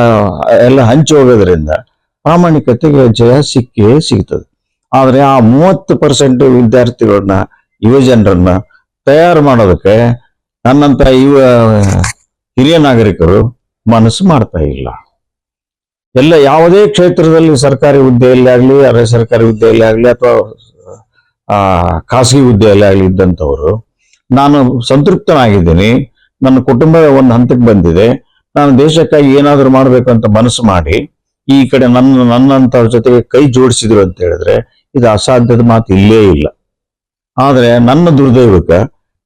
ಎಲ್ಲ ಹಂಚಿ ಹೋಗೋದ್ರಿಂದ ಪ್ರಾಮಾಣಿಕತೆಗೆ ಜಯ ಸಿಕ್ಕೇ ಸಿಗ್ತದೆ. ಆದ್ರೆ ಆ ಮೂವತ್ತು ಪರ್ಸೆಂಟ್ ವಿದ್ಯಾರ್ಥಿಗಳನ್ನ ಯುವ ಜನರನ್ನ ತಯಾರು ಮಾಡೋದಕ್ಕೆ ನನ್ನಂತ ಯುವ ಹಿರಿಯ ನಾಗರಿಕರು ಮನಸ್ಸು ಮಾಡ್ತಾ ಇಲ್ಲ. ಎಲ್ಲ ಯಾವುದೇ ಕ್ಷೇತ್ರದಲ್ಲಿ ಸರ್ಕಾರಿ ಹುದ್ದೆಯಲ್ಲಿ ಆಗಲಿ, ಅರೆ ಸರ್ಕಾರಿ ಹುದ್ದೆಯಲ್ಲಿ ಆಗಲಿ ಅಥವಾ ಖಾಸಗಿ ಹುದ್ದೆಯಲ್ಲಿ ಆಗಲಿ ಇದ್ದಂಥವರು, ನಾನು ಸಂತೃಪ್ತನಾಗಿದ್ದೀನಿ. ನನ್ನ ಕುಟುಂಬ ಒಂದು ಹಂತಕ್ಕೆ ಬಂದಿದೆ. ನಾನು ದೇಶಕ್ಕಾಗಿ ಏನಾದರೂ ಮಾಡಬೇಕು ಅಂತ ಮನಸ್ಸು ಮಾಡಿ, ಈ ಕಡೆ ನನ್ನ, ನನ್ನಂಥವ್ರ ಜೊತೆಗೆ ಕೈ ಜೋಡಿಸಿದ್ರು ಅಂತ ಹೇಳಿದ್ರೆ, ಇದು ಅಸಾಧ್ಯದ ಮಾತು ಇಲ್ಲೇ ಇಲ್ಲ. ಆದರೆ ನನ್ನ ದುರ್ದೈವಕ್ಕೆ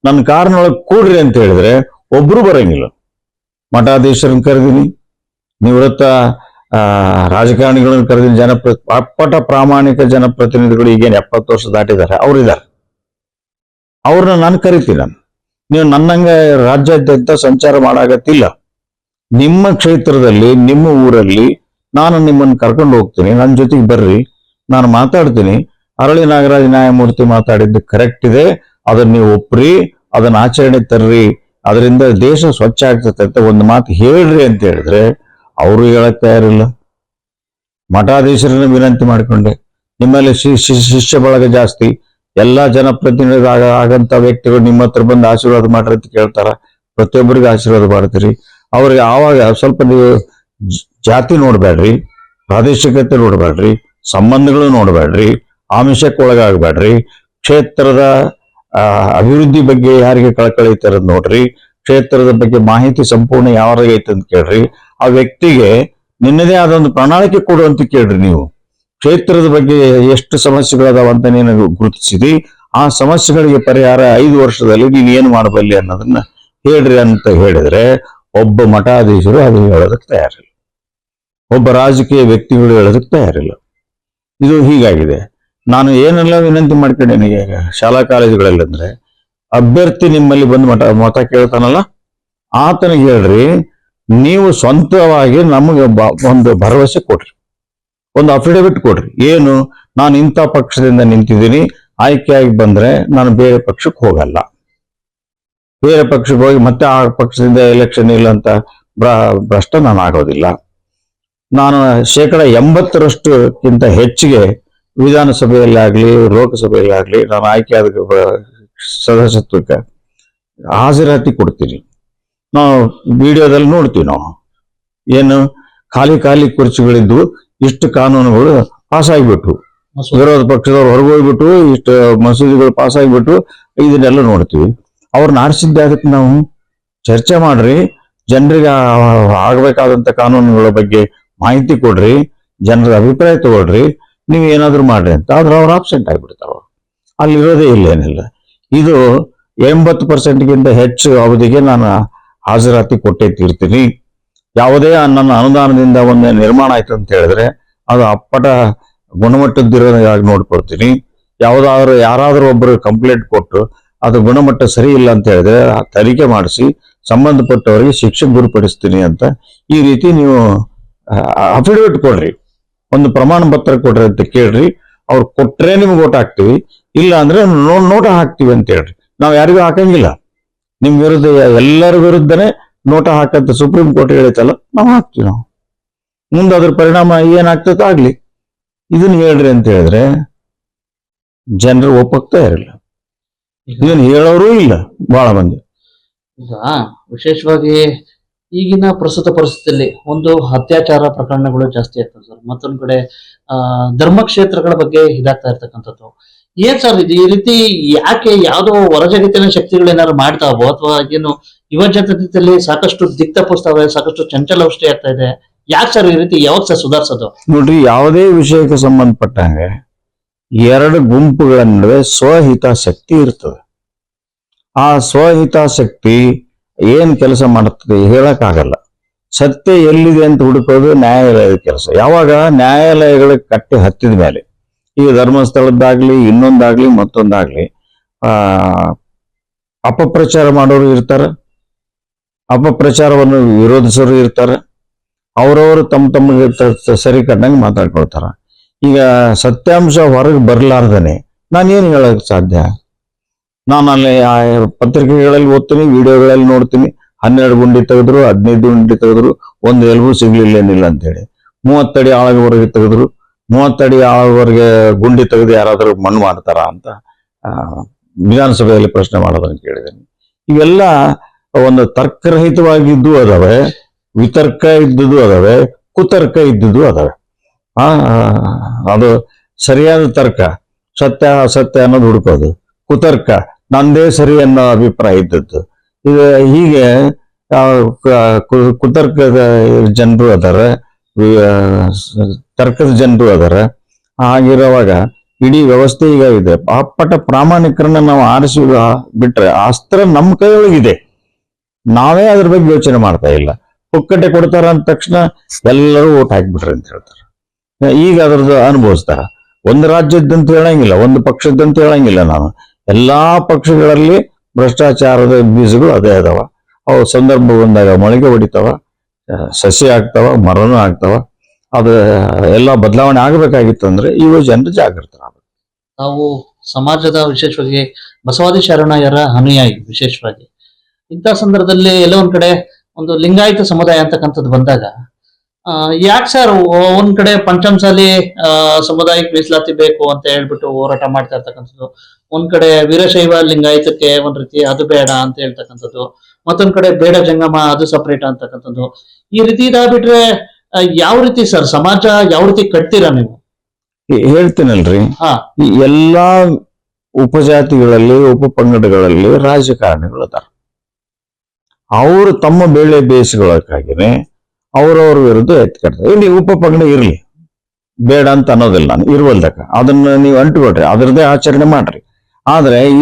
ನನ್ನ ಕಾರ್ನೊಳಗೆ ಕೂಡ್ರಿ ಅಂತ ಹೇಳಿದ್ರೆ ಒಬ್ರು ಬರಂಗಿಲ್ಲ. ಮಠಾಧೀಶರನ್ನ ಕರೆದೀನಿ. ನಿವೃತ್ತ ರಾಜಕಾರಣಿಗಳನ್ನ ಕರೆದಿನ ಜನಪ್ರ, ಅಪ್ಪಟ ಪ್ರಾಮಾಣಿಕ ಜನಪ್ರತಿನಿಧಿಗಳು ಈಗೇನು ಎಪ್ಪತ್ತು ವರ್ಷ ದಾಟಿದ್ದಾರೆ, ಅವರಿದ್ದಾರೆ. ಅವ್ರನ್ನ ನಾನು ಕರಿತೀನಿ ನಾನು. ನೀವು ನನ್ನಂಗೆ ರಾಜ್ಯಾದ್ಯಂತ ಸಂಚಾರ ಮಾಡಾಗತ್ತಿಲ್ಲ. ನಿಮ್ಮ ಕ್ಷೇತ್ರದಲ್ಲಿ, ನಿಮ್ಮ ಊರಲ್ಲಿ ನಾನು ನಿಮ್ಮನ್ನು ಕರ್ಕೊಂಡು ಹೋಗ್ತೀನಿ ನನ್ನ ಜೊತೆಗೆ ಬರ್ರಿ, ನಾನು ಮಾತಾಡ್ತೀನಿ. ಅರಳಿ ನಾಗರಾಜ ನ್ಯಾಯಮೂರ್ತಿ ಮಾತಾಡಿದ್ದು ಕರೆಕ್ಟ್ ಇದೆ. ಅದನ್ನ ನೀವು ಒಪ್ಪ್ರಿ ಅದನ್ನ ಆಚರಣೆ ತರ್ರಿ. ಅದರಿಂದ ದೇಶ ಸ್ವಚ್ಛ ಆಗ್ತದೆ ಅಂತ ಒಂದು ಮಾತು ಹೇಳ್ರಿ ಅಂತ ಹೇಳಿದ್ರೆ ಅವರು ಹೇಳಕ್ ತಯಾರಿಲ್ಲ. ಮಠಾಧೀಶರನ್ನ ವಿನಂತಿ ಮಾಡಿಕೊಂಡೆ. ನಿಮ್ಮಲ್ಲಿ ಶಿಷ್ಯ ಬಳಗ ಜಾಸ್ತಿ. ಎಲ್ಲಾ ಜನಪ್ರತಿನಿಧಿ ಆಗ, ಆಗಂತ ವ್ಯಕ್ತಿಗಳು ನಿಮ್ಮ ಹತ್ರ ಬಂದು ಆಶೀರ್ವಾದ ಮಾಡ್ರಿ ಅಂತ ಕೇಳ್ತಾರ. ಪ್ರತಿಯೊಬ್ಬರಿಗೂ ಆಶೀರ್ವಾದ ಮಾಡ್ತೀರಿ. ಅವ್ರಿಗೆ ಆವಾಗ ಸ್ವಲ್ಪ ನೀವು ಜಾತಿ ನೋಡ್ಬೇಡ್ರಿ. ಪ್ರಾದೇಶಿಕತೆ ನೋಡ್ಬೇಡ್ರಿ. ಸಂಬಂಧಗಳು ನೋಡ್ಬೇಡ್ರಿ. ಆಮಿಷಕ್ಕೆ ಒಳಗಾಗಬೇಡ್ರಿ. ಕ್ಷೇತ್ರದ ಅಭಿವೃದ್ಧಿ ಬಗ್ಗೆ ಯಾರಿಗೆ ಕಳಕಳಿ ಐತೆ ನೋಡ್ರಿ. ಕ್ಷೇತ್ರದ ಬಗ್ಗೆ ಮಾಹಿತಿ ಸಂಪೂರ್ಣ ಯಾರಿಗೆ ಐತೆ ಅಂತ ಕೇಳ್ರಿ. ಆ ವ್ಯಕ್ತಿಗೆ ನಿನ್ನದೇ ಆದ ಒಂದು ಪ್ರಣಾಳಿಕೆ ಕೊಡು ಅಂತ ಕೇಳ್ರಿ ನೀವು. ಕ್ಷೇತ್ರದ ಬಗ್ಗೆ ಎಷ್ಟು ಸಮಸ್ಯೆಗಳದಾವ ಅಂತ ನೀನು ಗುರುತಿಸಿದಿ. ಆ ಸಮಸ್ಯೆಗಳಿಗೆ ಪರಿಹಾರ ಐದು ವರ್ಷದಲ್ಲಿ ನೀನು ಏನು ಮಾಡಬಲ್ಲಿ ಅನ್ನೋದನ್ನ ಹೇಳ್ರಿ ಅಂತ ಹೇಳಿದ್ರೆ ಒಬ್ಬ ಮಠಾಧೀಶರು ಅದು ಹೇಳೋದಕ್ಕೆ ತಯಾರಿಲ್ಲ. ಒಬ್ಬ ರಾಜಕೀಯ ವ್ಯಕ್ತಿಗಳು ಹೇಳೋದಕ್ಕೆ ತಯಾರಿಲ್ಲ. ಇದು ಹೀಗಾಗಿದೆ. ನಾನು ಏನೆಲ್ಲ ವಿನಂತಿ ಮಾಡ್ಕೊಂಡೆ ಈಗ ಶಾಲಾ ಕಾಲೇಜುಗಳಲ್ಲಿ ಅಂದ್ರೆ, ಅಭ್ಯರ್ಥಿ ನಿಮ್ಮಲ್ಲಿ ಬಂದು ಮತ ಮತ ಕೇಳ್ತಾನಲ್ಲ? ಆತನಿಗೆ ಹೇಳ್ರಿ ನೀವು ಸ್ವಂತವಾಗಿ ನಮಗೆ ಒಂದು ಭರವಸೆ ಕೊಡ್ರಿ. ಒಂದು ಅಫಿಡವಿಟ್ ಕೊಡ್ರಿ. ಏನು? ನಾನು ಇಂಥ ಪಕ್ಷದಿಂದ ನಿಂತಿದ್ದೀನಿ. ಆಯ್ಕೆಯಾಗಿ ಬಂದ್ರೆ ನಾನು ಬೇರೆ ಪಕ್ಷಕ್ಕೆ ಹೋಗಲ್ಲ. ಬೇರೆ ಪಕ್ಷಕ್ಕೆ ಹೋಗಿ ಮತ್ತೆ ಆ ಪಕ್ಷದಿಂದ ಎಲೆಕ್ಷನ್ ಇಲ್ಲ ಅಂತ ಭ್ರ- ಭ್ರಷ್ಟ ನಾನು ಆಗೋದಿಲ್ಲ. ನಾನು ಶೇಕಡ ಎಂಬತ್ತರಷ್ಟುಕ್ಕಿಂತ ಹೆಚ್ಚಿಗೆ ವಿಧಾನಸಭೆಯಲ್ಲಾಗ್ಲಿ, ಲೋಕಸಭೆಯಲ್ಲಾಗ್ಲಿ ನಾನು ಆಯ್ಕೆಯಾದ ಸದಸ್ಯತ್ವಕ್ಕೆ ಹಾಜರಾತಿ ಕೊಡ್ತೀನಿ. ನಾವು ವಿಡಿಯೋದಲ್ಲಿ ನೋಡ್ತೀವಿ ನಾವು. ಏನು ಖಾಲಿ ಖಾಲಿ ಕುರ್ಚಿಗಳಿದ್ದು ಇಷ್ಟು ಕಾನೂನುಗಳು ಪಾಸ್ ಆಗಿಬಿಟ್ಟು ವಿರೋಧ ಪಕ್ಷದವ್ರು ಹೊರಗೋಗ್ಬಿಟ್ಟು ಇಷ್ಟು ಮಸೀದಿಗಳು ಪಾಸ್ ಆಗಿಬಿಟ್ಟು ಇದನ್ನೆಲ್ಲ ನೋಡ್ತೀವಿ. ಅವ್ರನ್ನ ಆರಿಸಿದ್ದೆ ಅದಕ್ಕೆ ನಾವು ಚರ್ಚೆ ಮಾಡ್ರಿ ಜನರಿಗೆ ಆಗಬೇಕಾದಂತ ಕಾನೂನುಗಳ ಬಗ್ಗೆ ಮಾಹಿತಿ ಕೊಡ್ರಿ ಜನರ ಅಭಿಪ್ರಾಯ ತಗೊಳ್ರಿ ನೀವು ಏನಾದರೂ ಮಾಡ್ರಿ ಅಂತ. ಆದ್ರೆ ಅವ್ರು ಆಬ್ಸೆಂಟ್ ಆಗಿಬಿಡ್ತಾವ ಅಲ್ಲಿರೋದೇ ಇಲ್ಲೇನಿಲ್ಲ ಇದು ಎಂಬತ್ತು ಪರ್ಸೆಂಟ್ಗಿಂತ ಹೆಚ್ಚು ಅವಧಿಗೆ ನಾನು ಹಾಜರಾತಿ ಕೊಟ್ಟೇ ತೀರ್ತೀನಿ. ಯಾವುದೇ ನನ್ನ ಅನುದಾನದಿಂದ ಒಂದು ನಿರ್ಮಾಣ ಆಯ್ತು ಅಂತ ಹೇಳಿದ್ರೆ ಅದು ಅಪ್ಪಟ ಗುಣಮಟ್ಟದ್ದಿರೋದಾಗಿ ನೋಡ್ಕೊಳ್ತೀನಿ. ಯಾವುದಾದ್ರು ಯಾರಾದರೂ ಒಬ್ಬರು ಕಂಪ್ಲೇಂಟ್ ಕೊಟ್ಟು ಅದು ಗುಣಮಟ್ಟ ಸರಿ ಇಲ್ಲ ಅಂತ ಹೇಳಿದ್ರೆ ತನಿಖೆ ಮಾಡಿಸಿ ಸಂಬಂಧಪಟ್ಟವರಿಗೆ ಶಿಕ್ಷೆ ಗುರುಪಡಿಸ್ತೀನಿ ಅಂತ ಈ ರೀತಿ ನೀವು ಅಫಿಡವಿಟ್ ಕೊಡ್ರಿ. ಒಂದು ಪ್ರಮಾಣ ಪತ್ರ ಕೊಡ್ರಿ ಅಂತ ಕೇಳ್ರಿ. ಅವ್ರು ಕೊಟ್ರೆ ನಿಮ್ಗೆ ಓಟ್ ಹಾಕ್ತಿವಿ. ಇಲ್ಲ ಅಂದ್ರೆ ನೋಟ ಹಾಕ್ತಿವಿ ಅಂತ ಹೇಳ್ರಿ. ನಾವು ಯಾರಿಗೂ ಹಾಕಂಗಿಲ್ಲ. ನಿಮ್ ವಿರುದ್ಧ ಎಲ್ಲರ ವಿರುದ್ಧನೇ ನೋಟ ಹಾಕಂತ ಸುಪ್ರೀಂ ಕೋರ್ಟ್ ಹೇಳಿತಲ್ಲ ನಾವು ಹಾಕ್ತೀವಿ ನಾವು. ಮುಂದೆ ಅದ್ರ ಪರಿಣಾಮ ಏನಾಗ್ತದೆ ಆಗ್ಲಿ. ಇದನ್ನ ಹೇಳ್ರಿ ಅಂತ ಹೇಳಿದ್ರೆ, ಜನರು ಒಪ್ಪಕ್ತಾ ಇರಲಿಲ್ಲ ಇದನ್ನ ಹೇಳೋರು ಇಲ್ಲ ಬಹಳ ಮಂದಿ.
ವಿಶೇಷವಾಗಿ ಈಗಿನ ಪ್ರಸ್ತುತ ಪರಿಸ್ಥಿತಿಯಲ್ಲಿ ಒಂದು ಅತ್ಯಾಚಾರ ಪ್ರಕರಣಗಳು ಜಾಸ್ತಿ ಆಗ್ತದೆ ಸರ್. ಮತ್ತೊಂದ್ ಕಡೆ, ಆ, ಧರ್ಮಕ್ಷೇತ್ರಗಳ ಬಗ್ಗೆ ಇದಾಗ್ತಾ ಇರ್ತಕ್ಕಂಥದ್ದು. ಏನ್ ಸರ್ ಇದು ಈ ರೀತಿ ಯಾಕೆ ಯಾವ್ದೋ ಹೊರಜಗತ್ತಿನ ಶಕ್ತಿಗಳು ಏನಾದ್ರು ಮಾಡ್ತಾವೋ ಅಥವಾ ಏನು ಯುವ ಜನತೆಯಲ್ಲಿ ಸಾಕಷ್ಟು ದಿಕ್ತಪ್ಪಿಸ್ತಾವೆ ಸಾಕಷ್ಟು ಚಂಚಲವೃಷ್ಟಿ ಆಗ್ತಾ ಇದೆ. ಯಾಕೆ ಸರ್ ಈ ರೀತಿ ಯಾವಾಗ ಸರ್ ಸುಧಾರಿಸೋದು?
ನೋಡ್ರಿ, ಯಾವುದೇ ವಿಷಯಕ್ಕೆ ಸಂಬಂಧಪಟ್ಟಂಗೆ ಎರಡು ಗುಂಪುಗಳ ನಡುವೆ ಸ್ವಹಿತಾಸಕ್ತಿ ಇರ್ತದೆ. ಆ ಸ್ವಹಿತಾಸಕ್ತಿ ಏನ್ ಕೆಲಸ ಮಾಡುತ್ತದೆ ಹೇಳಕ್ಕಾಗಲ್ಲ. ಸತ್ಯ ಎಲ್ಲಿದೆ ಅಂತ ಹುಡುಕೋದು ನ್ಯಾಯಾಲಯದ ಕೆಲಸ. ಯಾವಾಗ ನ್ಯಾಯಾಲಯಗಳಿಗೆ ಕಟ್ಟಿ ಹತ್ತಿದ ಮೇಲೆ ಈಗ ಧರ್ಮಸ್ಥಳದ್ದಾಗ್ಲಿ, ಇನ್ನೊಂದಾಗ್ಲಿ, ಮತ್ತೊಂದಾಗ್ಲಿ, ಆ, ಅಪಪ್ರಚಾರ ಮಾಡೋರು ಇರ್ತಾರೆ. ಅಪಪ್ರಚಾರವನ್ನು ವಿರೋಧಿಸೋರು ಇರ್ತಾರೆ. ಅವರವರು ತಮ್ಮ ತಮಗೆ ತ- ತ- ಸರಿ ಕಂಡಂಗೆ ಮಾತಾಡ್ಕೊಳ್ತಾರ. ಈಗ ಸತ್ಯಾಂಶ ಹೊರಗೆ ಬರ್ಲಾರ್ದನೆ, ನಾನೇನು ಹೇಳೋಕ್ಕೆ ಸಾಧ್ಯ? ನಾನು ಅಲ್ಲಿ ಆ, ಪತ್ರಿಕೆಗಳಲ್ಲಿ ಓದ್ತೀನಿ, ವಿಡಿಯೋಗಳಲ್ಲಿ ನೋಡ್ತೀನಿ. ಹನ್ನೆರಡು ಗುಂಡಿ ತೆಗೆದ್ರು, ಹದಿನೈದು ಗುಂಡಿ ತೆಗೆದ್ರು, ಒಂದು ಎಲ್ಬು ಸಿಗ್ಲಿಲ್ಲ ಏನಿಲ್ಲ ಅಂತೇಳಿ ಮೂವತ್ತಡಿ ಆಳವರೆಗೆ ತೆಗೆದ್ರು. ಮೂವತ್ತಡಿ ಆಳವರೆಗೆ ಗುಂಡಿ ತೆಗೆದು ಯಾರಾದರೂ ಮಣ್ಣು ಮಾಡ್ತಾರ ಅಂತ ವಿಧಾನಸಭೆಯಲ್ಲಿ ಪ್ರಶ್ನೆ ಮಾಡೋದನ್ನು ಕೇಳಿದ್ದೇನೆ. ಇವೆಲ್ಲ ಒಂದು ತರ್ಕರಹಿತವಾಗಿದ್ದು ಅದಾವೆ, ವಿತರ್ಕ ಇದ್ದುದು ಅದಾವೆ, ಕುತರ್ಕ ಇದ್ದುದು ಅದಾವೆ. ಆ, ಅದು ಸರಿಯಾದ ತರ್ಕ, ಸತ್ಯ ಅಸತ್ಯ ಅನ್ನೋದು ಹುಡುಕೋದು. ಕುತರ್ಕ, ನಂದೇ ಸರಿ ಅನ್ನೋ ಅಭಿಪ್ರಾಯ ಇದ್ದದ್ದು. ಇದು ಹೀಗೆ ಕುತರ್ಕದ ಜನರು ಅದಾರ ತರ್ಕದ ಜನರು ಅದಾರ. ಹಾಗಿರುವಾಗ ಇಡೀ ವ್ಯವಸ್ಥೆ ಈಗ ಇದೆ. ಅಪ್ಪಟ ಪ್ರಾಮಾಣಿಕರನ್ನ ನಾವು ಆರಿಸಿ ಬಿಟ್ರೆ ಅಸ್ತ್ರ ನಮ್ಮ ಕೈಯೊಳಗಿದೆ. ನಾವೇ ಅದ್ರ ಬಗ್ಗೆ ಯೋಚನೆ ಮಾಡ್ತಾ ಇಲ್ಲ. ಪುಕ್ಕಟೆ ಕೊಡ್ತಾರ ಅಂದ ತಕ್ಷಣ ಎಲ್ಲರೂ ಓಟ್ ಹಾಕ್ಬಿಟ್ರಿ ಅಂತ ಹೇಳ್ತಾರೆ. ಈಗ ಅದ್ರದ್ದು ಅನುಭವಿಸ್ತಾರ ಒಂದು ರಾಜ್ಯದಂತ ಹೇಳಂಗಿಲ್ಲ, ಒಂದು ಪಕ್ಷದಂತ ಹೇಳಂಗಿಲ್ಲ ನಾನು. ಎಲ್ಲಾ ಪಕ್ಷಗಳಲ್ಲಿ ಭ್ರಷ್ಟಾಚಾರದ ಬೀಜಗಳು ಅದೇ ಅದಾವ. ಅವು ಸಂದರ್ಭ ಬಂದಾಗ ಮೊಳಕೆ ಹೊಡಿತಾವ. ಸಸಿ ಆಗ್ತಾವ, ಮರನೂ ಆಗ್ತಾವ. ಅದು, ಎಲ್ಲ ಬದಲಾವಣೆ ಆಗಬೇಕಾಗಿತ್ತು ಅಂದ್ರೆ ಇವ ಜನರು ಜಾಗೃತರಾಗಬೇಕು
ನಾವು ಸಮಾಜದ ವಿಶೇಷವಾಗಿ ಬಸವಾದಿ ಶರಣಯ್ಯರ ಅನುಯಾಯಿ ವಿಶೇಷವಾಗಿ. ಇಂಥ ಸಂದರ್ಭದಲ್ಲಿ ಎಲ್ಲೋ ಒಂದ್ ಕಡೆ ಒಂದು ಲಿಂಗಾಯತ ಸಮುದಾಯ ಅಂತಕ್ಕಂಥದ್ದು ಬಂದಾಗ ಯಾಕೆ ಸರ್ ಒಂದ್ ಕಡೆ ಪಂಚಮಸಾಲಿ ಸಮುದಾಯಕ್ಕೆ ಮೀಸಲಾತಿ ಬೇಕು ಅಂತ ಹೇಳ್ಬಿಟ್ಟು ಹೋರಾಟ ಮಾಡ್ತಾ ಇರ್ತಕ್ಕಂಥದ್ದು? ಒಂದ್ ಕಡೆ ವೀರಶೈವ ಲಿಂಗಾಯತಕ್ಕೆ ಒಂದ್ ರೀತಿ ಅದು ಬೇಡ ಅಂತ ಹೇಳ್ತಕ್ಕಂಥದ್ದು. ಮತ್ತೊಂದ್ ಕಡೆ ಬೇಡ ಜಂಗಮ ಅದು ಸಪರೇಟ್ ಅಂತಕ್ಕಂಥದ್ದು. ಈ ರೀತಿ ಇದಾಗ್ಬಿಟ್ರೆ ಯಾವ ರೀತಿ ಸರ್ ಸಮಾಜ ಯಾವ ರೀತಿ ಕಟ್ತೀರಾ ನೀವು?
ಹೇಳ್ತೀನಲ್ರಿ.
ಹಾ.
ಈ ಎಲ್ಲಾ ಉಪಜಾತಿಗಳಲ್ಲಿ ಉಪಪಂಗಡಗಳಲ್ಲಿ ರಾಜಕಾರಣಿಗಳು ಅದಾರ. ಅವರು ತಮ್ಮ ಬೇಳೆ ಬೇಯಿಸ್ಕೊಳ್ಳೋಕ್ಕಾಗಿನೇ ಅವ್ರವ್ರ ವಿರುದ್ಧ ಎತ್ಕೊಳ್ತಾರೆ ಇಲ್ಲಿ ಉಪ ಪಂಗಡ ಇರಲಿ. ಬೇಡ ಅಂತ ಅನ್ನೋದಿಲ್ಲ. ನಾನು ಇರುವಲ್ದಕ್ಕ. ಅದನ್ನ ನೀವು ಅಂಟುಕೊಡ್ರಿ ಅದರದೇ ಆಚರಣೆ ಮಾಡ್ರಿ. ಆದ್ರೆ